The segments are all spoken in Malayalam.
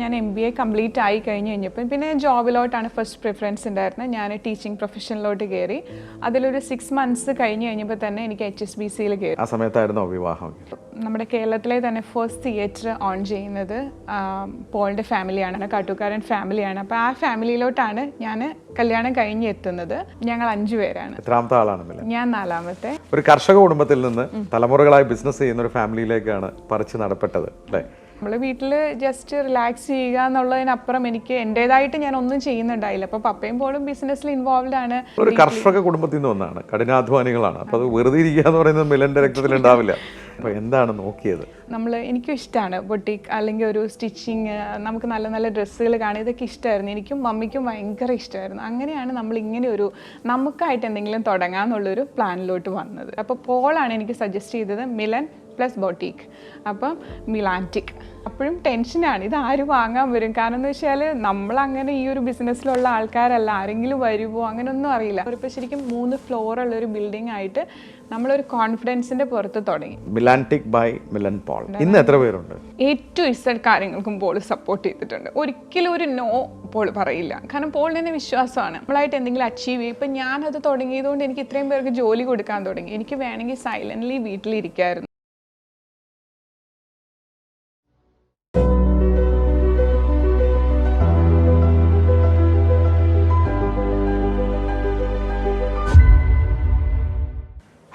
ഞാൻ എം ബി എ കംപ്ലീറ്റ് ആയി കഴിഞ്ഞ് കഴിഞ്ഞപ്പോൾ പിന്നെ ജോബിലോട്ടാണ് ഫസ്റ്റ് പ്രിഫറൻസ് ഉണ്ടായിരുന്നത് ഞാൻ ടീച്ചിങ് പ്രൊഫഷനിലോട്ട് കയറി അതിലൊരു സിക്സ് മന്ത്സ് കഴിഞ്ഞ് കഴിഞ്ഞപ്പോൾ തന്നെ എനിക്ക് എച്ച് എസ് ബി സിയിൽ കയറി ആ സമയത്തായിരുന്നു വിവാഹം? നമ്മുടെ കേരളത്തിലെ തന്നെ ഫസ്റ്റ് തിയേറ്റർ ഓൺ ചെയ്യുന്നത് പോളിന്റെ ഫാമിലിയാണ് കാട്ടുകാരൻ ഫാമിലിയാണ്. അപ്പോൾ ആ ഫാമിലിയിലോട്ടാണ് ഞാൻ കല്യാണം കഴിഞ്ഞ് എത്തുന്നത്. ഞങ്ങൾ അഞ്ചു പേരാണ്. എത്രാമത്തെ ആളാണ് ഞാൻ നാലാമത്തെ. ഒരു കർഷക കുടുംബത്തിൽ നിന്ന് തലമുറകളായി ബിസിനസ് ചെയ്യുന്ന ഒരു ഫാമിലിയിലേക്കാണ് പറിച്ചു നടപ്പെട്ടത് അല്ലേ? നമ്മൾ വീട്ടിൽ ജസ്റ്റ് റിലാക്സ് ചെയ്യുക എന്നുള്ളതിനപ്പുറം എനിക്ക് എന്റെതായിട്ട് ഞാൻ ഒന്നും ചെയ്യുന്നുണ്ടായില്ല. അപ്പോൾ പപ്പയും പോലും ബിസിനസ്സിൽ ഇൻവോൾവ്ഡ് ആണ്. ഒരു കർഷക കുടുംബത്തിൽ നിന്ന് ഒന്നാണ് കഠിനാധ്വാനികളാണ്. അപ്പോൾ അത് വെറുതെ ഇരിക്കുക എന്ന് പറയുന്നത് മിലന്റെ രക്തത്തിൽ ഉണ്ടാവില്ല. അപ്പോൾ എന്താണ് നോക്കിയത്? നമ്മൾ എനിക്കും ഇഷ്ടമാണ് ബൊട്ടിക് അല്ലെങ്കിൽ ഒരു സ്റ്റിച്ചിങ് നമുക്ക് നല്ല നല്ല ഡ്രസ്സുകൾ കാണുക ഇതൊക്കെ ഇഷ്ടമായിരുന്നു എനിക്കും മമ്മിക്കും ഭയങ്കര ഇഷ്ടമായിരുന്നു അങ്ങനെയാണ് നമ്മൾ ഇങ്ങനെ ഒരു നമുക്കായിട്ട് എന്തെങ്കിലും തുടങ്ങാമെന്നുള്ളൊരു പ്ലാനിലോട്ട് വന്നത്. അപ്പോൾ പോളാണ് എനിക്ക് സജസ്റ്റ് ചെയ്തത് മിലൻ പ്ലസ് ബൊട്ടീക്ക് അപ്പം മിലാന്റിക് അപ്പോഴും ടെൻഷനാണ് ഇത് ആര് വാങ്ങാൻ വരും. കാരണം എന്ന് വെച്ചാൽ നമ്മളങ്ങനെ ഈ ഒരു ബിസിനസ്സിലുള്ള ആൾക്കാരല്ല. ആരെങ്കിലും വരുമോ അങ്ങനെയൊന്നും അറിയില്ല. ഇപ്പോൾ ശരിക്കും മൂന്ന് ഫ്ലോർ ഉള്ള ഒരു ബിൽഡിംഗ് ആയിട്ട് നമ്മളൊരു കോൺഫിഡൻസിന്റെ പുറത്ത് തുടങ്ങി. മിലാന്റിക് ബൈ മിലൻ പോൾ ഇന്ന് എത്ര പേരുണ്ട്? ഏറ്റവും ഇഷ്ടം കാര്യങ്ങൾക്കും പോൾ സപ്പോർട്ട് ചെയ്തിട്ടുണ്ട്. ഒരിക്കലും ഒരു നോ പോൾ പറയില്ല. കാരണം പോളിന് തന്നെ വിശ്വാസമാണ്. നമ്മളായിട്ട് എന്തെങ്കിലും അച്ചീവ് ചെയ്യും. ഇപ്പം ഞാനത് തുടങ്ങിയതുകൊണ്ട് എനിക്ക് ഇത്രയും പേർക്ക് ജോലി കൊടുക്കാൻ തുടങ്ങി. എനിക്ക് വേണമെങ്കിൽ സൈലന്റ്ലി വീട്ടിലിരിക്കായിരുന്നു.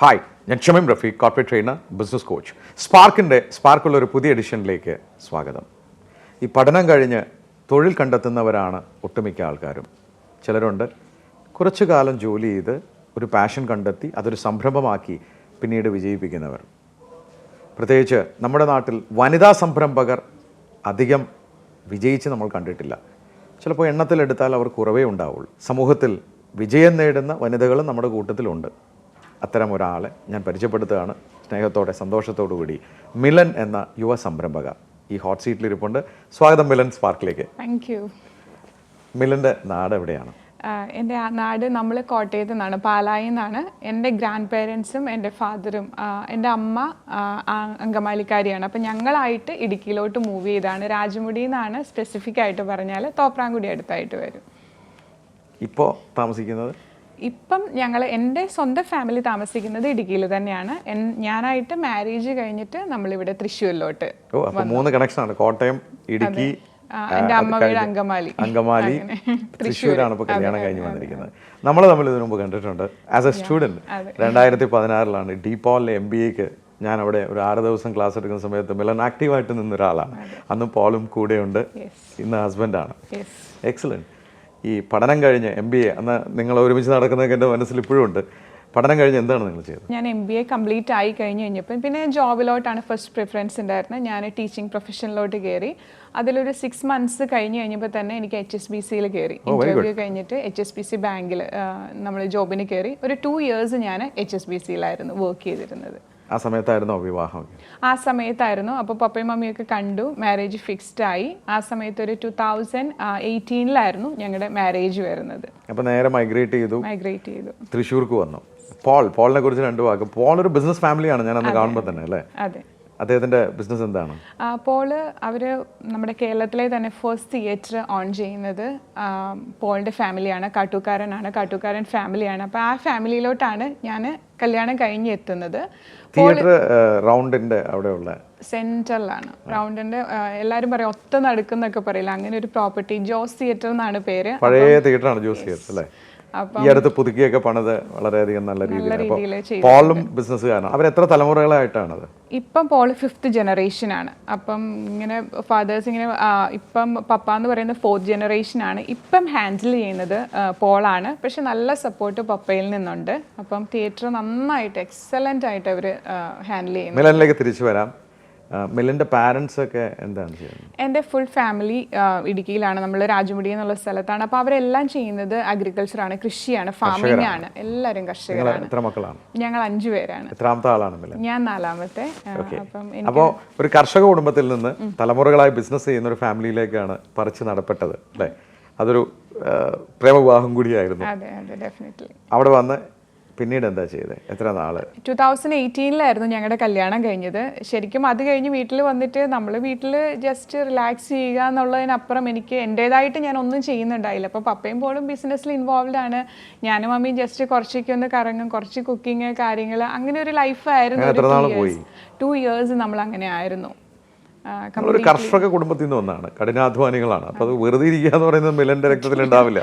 ഹായ് ഞാൻ Shameem Rafeeq corporate trainer business coach സ്പാർക്കിന്റെ സ്പാർക്കുള്ള ഒരു പുതിയ എഡിഷനിലേക്ക് സ്വാഗതം. ഈ പഠനം കഴിഞ്ഞ് തൊഴിൽ കണ്ടെത്തുന്നവരാണ് ഒട്ടുമിക്ക ആൾക്കാരും. ചിലരുണ്ട് കുറച്ചു കാലം ജോലി ചെയ്ത് ഒരു പാഷൻ കണ്ടെത്തി അതൊരു സംരംഭമാക്കി പിന്നീട് വിജയിപ്പിക്കുന്നവർ. പ്രത്യേകിച്ച് നമ്മുടെ നാട്ടിൽ വനിതാ സംരംഭകർ അധികം വിജയിച്ച് നമ്മൾ കണ്ടിട്ടില്ല. ചിലപ്പോൾ എണ്ണത്തിലെടുത്താൽ അവർ കുറവേ ഉണ്ടാവുള്ളൂ. സമൂഹത്തിൽ വിജയം നേടുന്ന വനിതകളും നമ്മുടെ കൂട്ടത്തിലുണ്ട്. അത്തരം ഒരാളെ ഞാൻ പരിചയപ്പെടുത്തുകയാണ്. സ്നേഹത്തോടെ സന്തോഷത്തോടു കൂടി മിലൻ എന്ന യുവ സംരംഭക ഈ ഹോട്ട് സീറ്റിൽ ഇരിപ്പുണ്ട്. സ്വാഗതം മിലൻ സ്പാർക്കിലേക്ക്. താങ്ക് യു മിലന്റെ നാട് എവിടെയാണ്? എന്റെ നാട് നമ്മൾ കോട്ടയത്ത് നിന്നാണ് പാലായിൽ നിന്നാണ്. എന്റെ ഗ്രാൻഡ് പേരൻസും എന്റെ ഫാദറും എന്റെ അമ്മ അങ്കമാലിക്കാരിയാണ്. അപ്പം ഞങ്ങളായിട്ട് ഇടുക്കിയിലോട്ട് മൂവ് ചെയ്താണ്. രാജമുടി എന്നാണ് സ്പെസിഫിക് ആയിട്ട് പറഞ്ഞാൽ തോപ്രാങ്കുടി അടുത്തായിട്ട് വരും. ഇപ്പോൾ താമസിക്കുന്നത്? ഇപ്പം ഞങ്ങൾ എന്റെ സ്വന്തം ഫാമിലി താമസിക്കുന്നത് ഇടുക്കിയിൽ തന്നെയാണ്. ഞാനായിട്ട് മാരേജ് കഴിഞ്ഞിട്ട് നമ്മളിവിടെ തൃശ്ശൂരിലോട്ട് മൂന്ന് കണക്ഷനാണ് കോട്ടയം ഇടുക്കി എന്റെ അമ്മ വീട് അങ്കമാലി. അങ്കമാലി തൃശ്ശൂരാണ് ഇപ്പോൾ കല്യാണം കഴിഞ്ഞ് വന്നിരിക്കുന്നത്. നമ്മൾ തമ്മിൽ ഇതിനു മുമ്പ് കണ്ടിട്ടുണ്ട്. As a student. രണ്ടായിരത്തി പതിനാറിലാണ് ഡിപോളിലെ എം ബി എക്ക് ഞാൻ അവിടെ ഒരു ആറ് ദിവസം ക്ലാസ് എടുക്കുന്ന സമയത്ത് മിലൻ ആക്റ്റീവായിട്ട് നിന്ന ഒരാളാണ് അന്ന് പോളും കൂടെയുണ്ട്. ഇന്ന് ഹസ്ബൻഡാണ് യെസ് എക്സലന്റ് ഈ പഠനം കഴിഞ്ഞ് എം ബി എ അന്ന് നിങ്ങൾ ഒരുമിച്ച് നടക്കുന്നതൊക്കെ എന്റെ മനസ്സിൽ ഇപ്പോഴും ഉണ്ട്. പഠനം കഴിഞ്ഞ് എന്താണ് നിങ്ങൾ ചെയ്തത്? ഞാൻ എം ബി എ കംപ്ലീറ്റ് ആയി കഴിഞ്ഞ് കഴിഞ്ഞപ്പോൾ പിന്നെ ജോബിലോട്ടാണ് ഫസ്റ്റ് പ്രിഫറൻസ് ഉണ്ടായിരുന്നത്. ഞാൻ ടീച്ചിങ് പ്രൊഫഷനിലോട്ട് കയറി അതിലൊരു സിക്സ് മന്ത്സ് കഴിഞ്ഞ് കഴിഞ്ഞപ്പോൾ തന്നെ എനിക്ക് എച്ച് എസ് ബി സിയിൽ കയറി ഇന്റർവ്യൂ കഴിഞ്ഞിട്ട് എച്ച് എസ് ബി സി ബാങ്കിൽ നമ്മൾ ജോബിന് കയറി ഒരു ടു ഇയേഴ്സ് ഞാൻ എച്ച് എസ് ബി സിയിലായിരുന്നു വർക്ക് ചെയ്തിരുന്നത്. ആ സമയത്തായിരുന്നോ വിവാഹം. ആ സമയത്തായിരുന്നു. അപ്പോൾ പപ്പയും മമ്മിയൊക്കെ കണ്ടു. മാരേജ് ഫിക്സ്ഡ് ആയി. ആ സമയത്ത് ഒരു ടു തൗസൻഡ് എയ്റ്റീനിലായിരുന്നു ഞങ്ങളുടെ മാരേജ് വരുന്നത്. അപ്പോൾ നേരെ മൈഗ്രേറ്റ് ചെയ്തു. മൈഗ്രേറ്റ് ചെയ്തു. തൃശ്ശൂർക്ക് വന്നു. പോൾ പോളിനെ കുറിച്ച് രണ്ട് വാക്ക്. പോൾ ഒരു ബിസിനസ് ഫാമിലിയാണ് ഞാൻ അന്ന് കാണുമ്പോൾ തന്നെ അല്ലേ? അതെ. അദ്ദേഹത്തിന്റെ ബിസിനസ് എന്താണ്? പോൾ അവർ നമ്മുടെ കേരളത്തിലെ തന്നെ ഫസ്റ്റ് തിയേറ്റർ ഓൺ ചെയ്യുന്നത് പോളിന്റെ ഫാമിലിയാണ് കാട്ടുകാരനാണ്. കാട്ടുകാരൻ ഫാമിലിയാണ് അപ്പോൾ ആ ഫാമിലിയിലോട്ടാണ് ഞാൻ കല്യാണം കഴിഞ്ഞ് എത്തുന്നത്. തിയേറ്റർ റൗണ്ടിന്റെ അവിടെയുള്ള. സെൻട്രലാണ് റൗണ്ടിന്റെ എല്ലാരും പറയും ഒത്ത നടുക്കുന്നൊക്കെ പറയില്ല. അങ്ങനെ ഒരു പ്രോപ്പർട്ടി. ജോസ് തിയേറ്റർ എന്നാണ് പേര്. പഴയ തിയേറ്ററാണ് ജോസ് തിയേറ്റർ അല്ലേ? ഈ അടുത്ത് പുതുക്കിയൊക്കെ പണിത് വളരെയധികം നല്ല രീതിയിൽ അപ്പോൾ പോളും ബിസിനസ്സുകാരാണ് അവർ എത്ര തലമുറകളായിട്ടാണത്? ഇപ്പം പോൾ ഫിഫ്ത്ത് ജനറേഷനാണ് അപ്പം ഇങ്ങനെ ഫാദേഴ്സ് ഇങ്ങനെ ഇപ്പം പപ്പ എന്ന് പറയുന്നത് ഫോർത്ത് ജനറേഷനാണ് ഇപ്പം ഹാൻഡിൽ ചെയ്യുന്നത് പോളാണ് പക്ഷെ നല്ല സപ്പോർട്ട് പപ്പയിൽ നിന്നുണ്ട്. അപ്പം തിയേറ്റർ നന്നായിട്ട് എക്സലന്റ് ആയിട്ട് അവർ ഹാൻഡിൽ ചെയ്യുന്നു തിരിച്ചു വരാം. മിലന്റെ പാരൻസ് ഒക്കെ എന്താണ് ചെയ്യുന്നത്? എന്റെ ഫുൾ ഫാമിലി ഇടുക്കിയിലാണ്. നമ്മൾ രാജമുടി എന്നുള്ള സ്ഥലത്താണ്. അപ്പോൾ അവരെല്ലാം ചെയ്യുന്നത് അഗ്രികൾച്ചറാണ് കൃഷിയാണ് ഫാമിംഗ് ആണ്. എല്ലാവരും കർഷകരാണ്. എത്ര മക്കളാണ്? ഞങ്ങൾ അഞ്ചു പേരാണ്. എത്രാമത്തെ ആളാണ് ഞാൻ നാലാമത്തെ. അപ്പോൾ ഒരു കർഷക കുടുംബത്തിൽ നിന്ന് തലമുറകളായി ബിസിനസ് ചെയ്യുന്ന ഒരു ഫാമിലിയിലേക്കാണ് പറിച്ച് നടപ്പെട്ടത് അല്ലേ? അതൊരു പ്രേമവിവാഹം കൂടിയായിരുന്നു. അവിടെ വന്ന് പിന്നീട് എന്താ ചെയ്തത് എത്ര നാൾ? ടു തൗസൻഡ് എയ്റ്റീനിലായിരുന്നു ഞങ്ങളുടെ കല്യാണം കഴിഞ്ഞത്. ശരിക്കും അത് കഴിഞ്ഞ് വീട്ടിൽ വന്നിട്ട് നമ്മൾ വീട്ടിൽ ജസ്റ്റ് റിലാക്സ് ചെയ്യുക എന്നുള്ളതിനപ്പുറം എനിക്ക് എന്റേതായിട്ട് ഞാൻ ഒന്നും ചെയ്യുന്നുണ്ടായില്ല. അപ്പോൾ പപ്പയും പോലും ബിസിനസ്സിൽ ഇൻവോൾവ് ആണ്. ഞാനും മമ്മിയും ജസ്റ്റ് കുറച്ചൊക്കെ ഒന്ന് കറങ്ങും കുറച്ച് കുക്കിങ് കാര്യങ്ങൾ അങ്ങനെ ഒരു ലൈഫായിരുന്നു? ടു ഇയേഴ്സ് നമ്മൾ അങ്ങനെ ആയിരുന്നു. ഒരു കർഷക കുടുംബത്തിൽ നിന്ന് വന്നാണ്. കഠിനാധ്വാനികളാണ്. അപ്പോൾ അത് വെറുതെ ഇരിക്കുക എന്ന് പറയുന്നത് മിലന്റെ രക്തത്തിൽ ഉണ്ടാവില്ല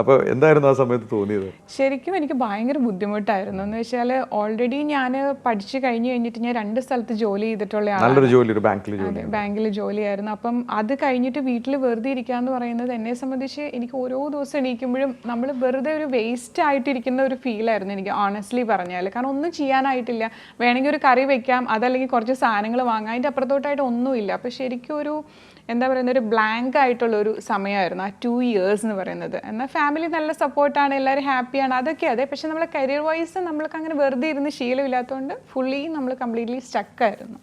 അപ്പോൾ എന്തായിരുന്നു ആ സമയത്ത് തോന്നിയത്? ശരിക്കും എനിക്ക് ഭയങ്കര ബുദ്ധിമുട്ടായിരുന്നു. എന്ന് വെച്ചാൽ ഓൾറെഡി ഞാൻ പഠിച്ചു കഴിഞ്ഞ് കഴിഞ്ഞിട്ട് ഞാൻ രണ്ട് സ്ഥലത്ത് ജോലി ചെയ്തിട്ടുള്ള നല്ലൊരു ജോലി ഒരു ബാങ്കിൽ ജോലി. ബാങ്കിൽ ജോലിയായിരുന്നു. അപ്പം അത് കഴിഞ്ഞിട്ട് വീട്ടിൽ വെറുതെ ഇരിക്കുക എന്ന് പറയുന്നത് എന്നെ സംബന്ധിച്ച് എനിക്ക് ഓരോ ദിവസം എണീക്കുമ്പോഴും നമ്മൾ വെറുതെ ഒരു വേസ്റ്റ് ആയിട്ടിരിക്കുന്ന ഒരു ഫീലായിരുന്നു എനിക്ക് ഓണസ്റ്റ്ലി പറഞ്ഞാൽ കാരണം ഒന്നും ചെയ്യാനായിട്ടില്ല. വേണമെങ്കിൽ ഒരു കറി വെക്കാം അതല്ലെങ്കിൽ കുറച്ച് സാധനങ്ങൾ വാങ്ങാം. അതിന്റെ അപ്പുറത്തോട്ടായിട്ട് ഒന്നുമില്ല. അപ്പം ശരിക്കും ഒരു എന്താ പറയുന്ന ഒരു ബ്ലാങ്ക് ആയിട്ടുള്ള ഒരു സമയമായിരുന്നു. ആ ടു ഇയേഴ്സ് എന്ന് പറയുന്നത്. എന്നാൽ ഫാമിലി നല്ല സപ്പോർട്ടാണ് എല്ലാവരും ഹാപ്പിയാണ് അതൊക്കെ അതെ. പക്ഷെ നമ്മളെ കരിയർ വൈസ് നമ്മൾക്ക് അങ്ങനെ വെറുതെ ഇരുന്ന് ശീലമില്ലാത്തതുകൊണ്ട് ഫുള്ളി നമ്മൾ കംപ്ലീറ്റ്ലി സ്റ്റക്കായിരുന്നു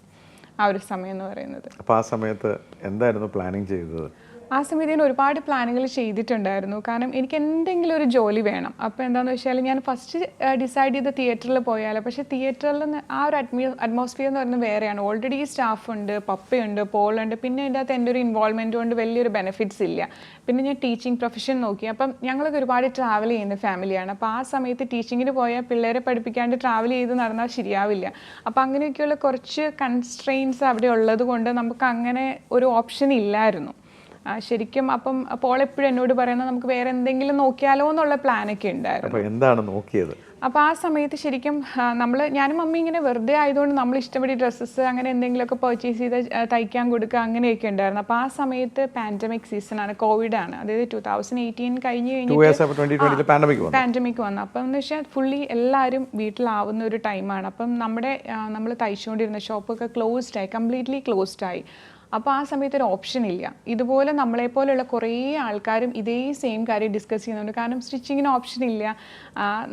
ആ ഒരു സമയം എന്ന് പറയുന്നത്. അപ്പോൾ ആ സമയത്ത് എന്തായിരുന്നു പ്ലാനിങ് ചെയ്തത്? ആ സമയത്ത് ഞാൻ ഒരുപാട് പ്ലാനുകൾ ചെയ്തിട്ടുണ്ടായിരുന്നു. കാരണം എനിക്ക് എന്തെങ്കിലും ഒരു ജോലി വേണം. അപ്പോൾ എന്താണെന്ന് വെച്ചാൽ ഞാൻ ഫസ്റ്റ് ഡിസൈഡ് ചെയ്ത് തിയേറ്ററിൽ പോയാലോ പക്ഷേ തിയേറ്ററിൽ ആ ഒരു അറ്റ്മോ അറ്റ്മോസ്ഫിയർ എന്ന് പറയുന്നത് വേറെയാണ്. ഓൾറെഡി സ്റ്റാഫ് ഉണ്ട് പപ്പയുണ്ട് പോളുണ്ട് പിന്നെ അതിന്റെ അകത്ത് എന്റെ ഒരു ഇൻവോൾവ്മെന്റ് കൊണ്ട് വലിയൊരു ബെനിഫിറ്റ്സ് ഇല്ല. പിന്നെ ഞാൻ ടീച്ചിങ് പ്രൊഫഷൻ നോക്കി. അപ്പം ഞങ്ങളൊക്കെ ഒരുപാട് ട്രാവൽ ചെയ്യുന്ന ഫാമിലിയാണ് അപ്പോൾ ആ സമയത്ത് ടീച്ചിങ്ങിന് പോയാൽ പിള്ളേരെ പഠിപ്പിക്കാണ്ട് ട്രാവൽ ചെയ്ത് നടന്നാൽ ശരിയാവില്ല. അപ്പോൾ അങ്ങനെയൊക്കെയുള്ള കുറച്ച് കൺസ്ട്രെയിൻസ് അവിടെ ഉള്ളത് കൊണ്ട് നമുക്ക് അങ്ങനെ ഒരു ഓപ്ഷൻ ഇല്ലായിരുന്നു. ശരിക്കും അപ്പം പോൾ എപ്പോഴും എന്നോട് പറയുന്നത് നമുക്ക് വേറെ എന്തെങ്കിലും നോക്കിയാലോ എന്നുള്ള പ്ലാനൊക്കെ ഉണ്ടായിരുന്നു. എന്താണ് നോക്കിയത്? അപ്പോൾ ആ സമയത്ത് ശരിക്കും നമ്മൾ ഞാനും മമ്മി ഇങ്ങനെ വെറുതെ ആയതുകൊണ്ട് നമ്മൾ ഇഷ്ടപ്പെട്ട ഡ്രസ്സസ് അങ്ങനെ എന്തെങ്കിലുമൊക്കെ പർച്ചേസ് ചെയ്ത് തയ്ക്കാൻ കൊടുക്കുക അങ്ങനെയൊക്കെ ഉണ്ടായിരുന്നു. അപ്പോൾ ആ സമയത്ത് പാൻഡമിക് സീസണാണ് ആണ് അതായത് ടു തൗസൻഡ് എയ്റ്റീൻ കഴിഞ്ഞ് കഴിഞ്ഞിട്ട് പാൻഡമിക് വന്നു. അപ്പം എന്ന് വെച്ചാൽ ഫുള്ളി എല്ലാവരും വീട്ടിലാവുന്ന ഒരു ടൈമാണ് അപ്പം നമ്മുടെ നമ്മൾ തയ്ച്ചുകൊണ്ടിരുന്ന ഷോപ്പൊക്കെ ക്ലോസ്ഡ് ആയി കംപ്ലീറ്റ്ലി ക്ലോസ്ഡ് ആയി. അപ്പോൾ ആ സമയത്ത് ഒരു ഓപ്ഷൻ ഇല്ല. ഇതുപോലെ നമ്മളെ പോലെയുള്ള കുറേ ആൾക്കാരും ഇതേ സെയിം കാര്യം ഡിസ്കസ് ചെയ്യുന്നുണ്ട്. കാരണം സ്റ്റിച്ചിങ്ങിന് ഓപ്ഷൻ ഇല്ല.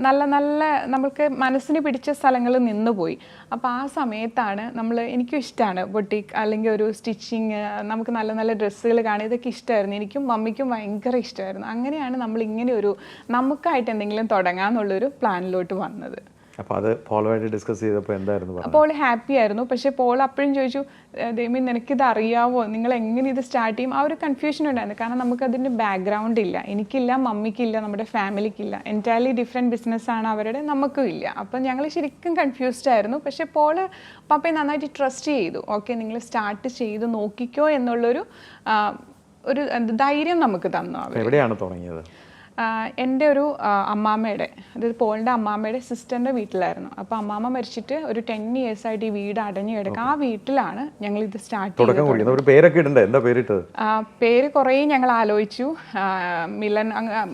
നല്ല നല്ല നമ്മൾക്ക് മനസ്സിന് പിടിച്ച സ്ഥലങ്ങൾ നിന്നുപോയി. അപ്പോൾ ആ സമയത്താണ് നമ്മൾ എനിക്കും ഇഷ്ടമാണ് ബൊട്ടിക് അല്ലെങ്കിൽ ഒരു സ്റ്റിച്ചിങ് നമുക്ക് നല്ല നല്ല ഡ്രസ്സുകൾ കാണുക ഇതൊക്കെ ഇഷ്ടമായിരുന്നു എനിക്കും മമ്മിക്കും ഭയങ്കര ഇഷ്ടമായിരുന്നു അങ്ങനെയാണ് നമ്മൾ ഇങ്ങനെ ഒരു നമുക്കായിട്ട് എന്തെങ്കിലും തുടങ്ങാമെന്നുള്ളൊരു പ്ലാനിലോട്ട് വന്നത്. അപ്പോൾ അത് പോളുമായിട്ട് ഡിസ്കസ് ചെയ്തപ്പോൾ എന്തായിരുന്നു അപ്പോൾ ഹാപ്പി ആയിരുന്നു. പക്ഷേ പോൾ അപ്പോഴും ചോദിച്ചു ദൈവം നിനക്കിത് അറിയാവോ? നിങ്ങൾ എങ്ങനെ ഇത് സ്റ്റാർട്ട് ചെയ്യും? ആ ഒരു കൺഫ്യൂഷൻ ഉണ്ടായിരുന്നു. കാരണം നമുക്ക് അതിന്റെ ബാക്ക്ഗ്രൗണ്ട് ഇല്ല. എനിക്കില്ല മമ്മിക്കില്ല നമ്മുടെ ഫാമിലിക്കില്ല. എന്റയർലി ഡിഫറെന്റ് ബിസിനസ്സാണ് അവരുടെ നമുക്കും ഇല്ല. അപ്പം ഞങ്ങൾ ശരിക്കും കൺഫ്യൂസ്ഡ് ആയിരുന്നു. പക്ഷേ പോൾ പപ്പയെ നന്നായിട്ട് ട്രസ്റ്റ് ചെയ്തു. ഓക്കെ നിങ്ങൾ സ്റ്റാർട്ട് ചെയ്ത് നോക്കിക്കോ എന്നുള്ളൊരു ഒരു ധൈര്യം നമുക്ക് തന്നു അവർ എവിടെയാണ് തുടങ്ങിയത്? എന്റെ ഒരു അമ്മാമ്മയുടെ അതായത് പോളിന്റെ അമ്മാമ്മയുടെ സിസ്റ്ററിന്റെ വീട്ടിലായിരുന്നു. അപ്പോൾ അമ്മാമ്മ മരിച്ചിട്ട് ഒരു ടെൻ ഇയേഴ്സ് ആയിട്ട് ഈ വീട് അടഞ്ഞു കിടക്കുക. ആ വീട്ടിലാണ് ഞങ്ങൾ ഇത് സ്റ്റാർട്ട് ചെയ്തത്. പേരൊക്കെ എന്താ പേരിട്ടത്? പേര് കുറേ ഞങ്ങൾ ആലോചിച്ചു. മിലൻ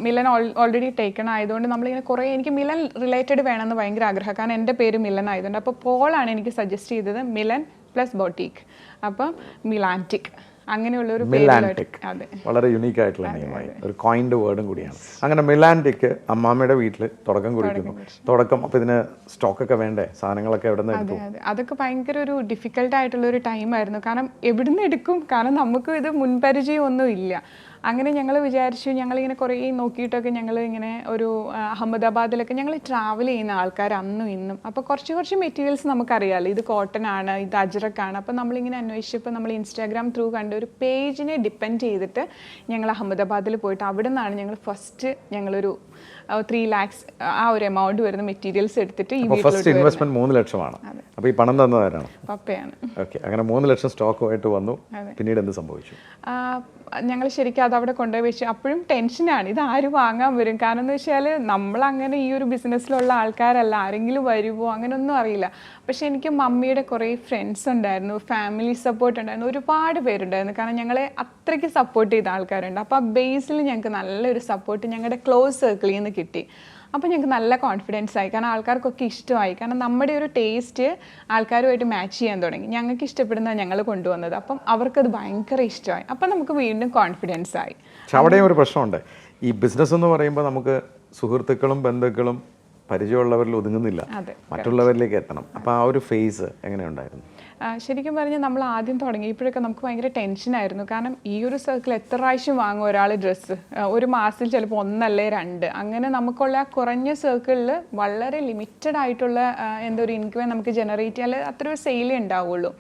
മിലൻ ഓൾറെഡി ടേക്കൺ ആയതുകൊണ്ട് നമ്മളിങ്ങനെ കുറേ എനിക്ക് മിലൻ റിലേറ്റഡ് വേണമെന്ന് ഭയങ്കര ആഗ്രഹം. കാരണം എന്റെ പേര് മിലൻ ആയതുകൊണ്ട്. അപ്പോൾ പോളാണ് എനിക്ക് സജസ്റ്റ് ചെയ്തത് മിലൻ പ്ലസ് ബോട്ടീക്ക്. അപ്പം മിലാന്റിക്. അങ്ങനെയുള്ള ഒരു മിലാന്റിക് വളരെ യുണീക്ക് ആയിട്ടുള്ള നെയിമായി ഒരു കോയിൻഡ് വേർഡും കൂടിയാണ്. അങ്ങനെ മിലാന്റിക് അമ്മാമ്മയുടെ വീട്ടിൽ തുടക്കം കുറിക്കുന്നു. തുടക്കം അപ്പോൾ ഇതിന് സ്റ്റോക്കൊക്കെ വേണ്ടേ? സാധനങ്ങളൊക്കെ എവിടെ നിന്ന് എടുത്തു? അതൊക്കെ ഭയങ്കര ഒരു ഡിഫിക്കൽട്ട് ആയിട്ടുള്ള ഒരു ടൈമായിരുന്നു കാരണം എവിടുന്ന് എടുക്കും? കാരണം നമുക്ക് ഇത് മുൻപരിചയം ഒന്നും ഇല്ല അങ്ങനെ ഞങ്ങൾ വിചാരിച്ചു ഞങ്ങളിങ്ങനെ കുറേ നോക്കിയിട്ടൊക്കെ ഞങ്ങൾ ഇങ്ങനെ ഒരു അഹമ്മദാബാദിലൊക്കെ ഞങ്ങൾ ട്രാവൽ ചെയ്യുന്ന ആൾക്കാർ അന്നും ഇന്നും. അപ്പോൾ കുറച്ച് കുറച്ച് മെറ്റീരിയൽസ് നമുക്കറിയാമല്ലോ ഇത് കോട്ടൺ ആണ് ഇത് അജറക്കാണ് അപ്പോൾ നമ്മളിങ്ങനെ അന്വേഷിച്ചപ്പോൾ നമ്മൾ ഇൻസ്റ്റാഗ്രാം ത്രൂ കണ്ട ഒരു പേജിനെ ഡിപ്പെൻഡ് ചെയ്തിട്ട് ഞങ്ങൾ അഹമ്മദാബാദിൽ പോയിട്ട് അവിടെ നിന്നാണ് ഞങ്ങൾ ഫസ്റ്റ് ഞങ്ങളൊരു ത്രീ ലാക്സ് ആ ഒരു എമൗണ്ട് വരുന്ന മെറ്റീരിയൽസ് എടുത്തിട്ട് ഈ ഫസ്റ്റ് ഇൻവെസ്റ്റ്മെന്റ് മൂന്ന് ലക്ഷമാണ്. അപ്പോൾ ഈ പണം തന്നതാരാണ്? പപ്പയാണ്. ഓക്കെ അങ്ങനെ മൂന്ന് ലക്ഷം സ്റ്റോക്കുമായിട്ട് വന്നു. പിന്നീട് എന്ത് സംഭവിച്ചു? ഞങ്ങൾ ശരിക്കും അത് അവിടെ കൊണ്ടുപോയി വെച്ചു. അപ്പോഴും ടെൻഷനാണ് ഇത് ആര് വാങ്ങാൻ വരും? കാരണം എന്ന് വെച്ചാൽ നമ്മൾ അങ്ങനെ ഈ ഒരു ബിസിനസ്സിലുള്ള ആൾക്കാരല്ല. ആരെങ്കിലും വരുമോ അങ്ങനെയൊന്നും അറിയില്ല. പക്ഷെ എനിക്ക് മമ്മിയുടെ കുറേ ഫ്രണ്ട്സ് ഉണ്ടായിരുന്നു ഫാമിലി സപ്പോർട്ട് ഉണ്ടായിരുന്നു ഒരുപാട് പേരുണ്ടായിരുന്നു. കാരണം ഞങ്ങളെ അത്രയ്ക്ക് സപ്പോർട്ട് ചെയ്ത ആൾക്കാരുണ്ട്. അപ്പോൾ ആ ബേസിൽ ഞങ്ങൾക്ക് നല്ലൊരു സപ്പോർട്ട് ഞങ്ങളുടെ ക്ലോസ് സർക്കിളിൽ നിന്ന് കിട്ടി. അപ്പോൾ ഞങ്ങൾക്ക് നല്ല കോൺഫിഡൻസ് ആയി. കാരണം ആൾക്കാർക്കൊക്കെ ഇഷ്ടമായി. കാരണം നമ്മുടെ ഒരു ടേസ്റ്റ് ആൾക്കാരുമായിട്ട് മാച്ച് ചെയ്യാൻ തുടങ്ങി. ഞങ്ങൾക്ക് ഇഷ്ടപ്പെടുന്ന ഞങ്ങൾ കൊണ്ടുവന്നത്. അപ്പം അവർക്കത് ഭയങ്കര ഇഷ്ടമായി. അപ്പം നമുക്ക് വീണ്ടും കോൺഫിഡൻസ് ആയി. അവിടെയും ഒരു പ്രശ്നമുണ്ട്. ഈ ബിസിനസ് എന്ന് പറയുമ്പോൾ നമുക്ക് സുഹൃത്തുക്കളും ബന്ധുക്കളും പരിചയമുള്ളവരിൽ ഒതുങ്ങുന്നില്ല. മറ്റുള്ളവരിലേക്ക് എത്തണം. അപ്പോൾ ആ ഒരു ഫേസ് എങ്ങനെയുണ്ടായിരുന്നു? ശരിക്കും പറഞ്ഞാൽ നമ്മൾ ആദ്യം തുടങ്ങി. തുടങ്ങിയപ്പോഴൊക്കെ നമുക്ക് ഭയങ്കര ടെൻഷനായിരുന്നു കാരണം ഈ ഒരു സർക്കിൾ എത്ര പ്രാവശ്യം വാങ്ങും ഒരാൾ ഡ്രസ്സ് ഒരു മാസത്തിൽ ചിലപ്പോൾ ഒന്നല്ലേ രണ്ട്. അങ്ങനെ നമുക്കുള്ള കുറഞ്ഞ സർക്കിളിൽ വളരെ ലിമിറ്റഡ് ആയിട്ടുള്ള എന്തോ ഒരു ഇൻകം നമുക്ക് ജനറേറ്റ് ചെയ്യാൻ അത്ര ഒരു സെയിലേ ഉണ്ടാവുള്ളൂ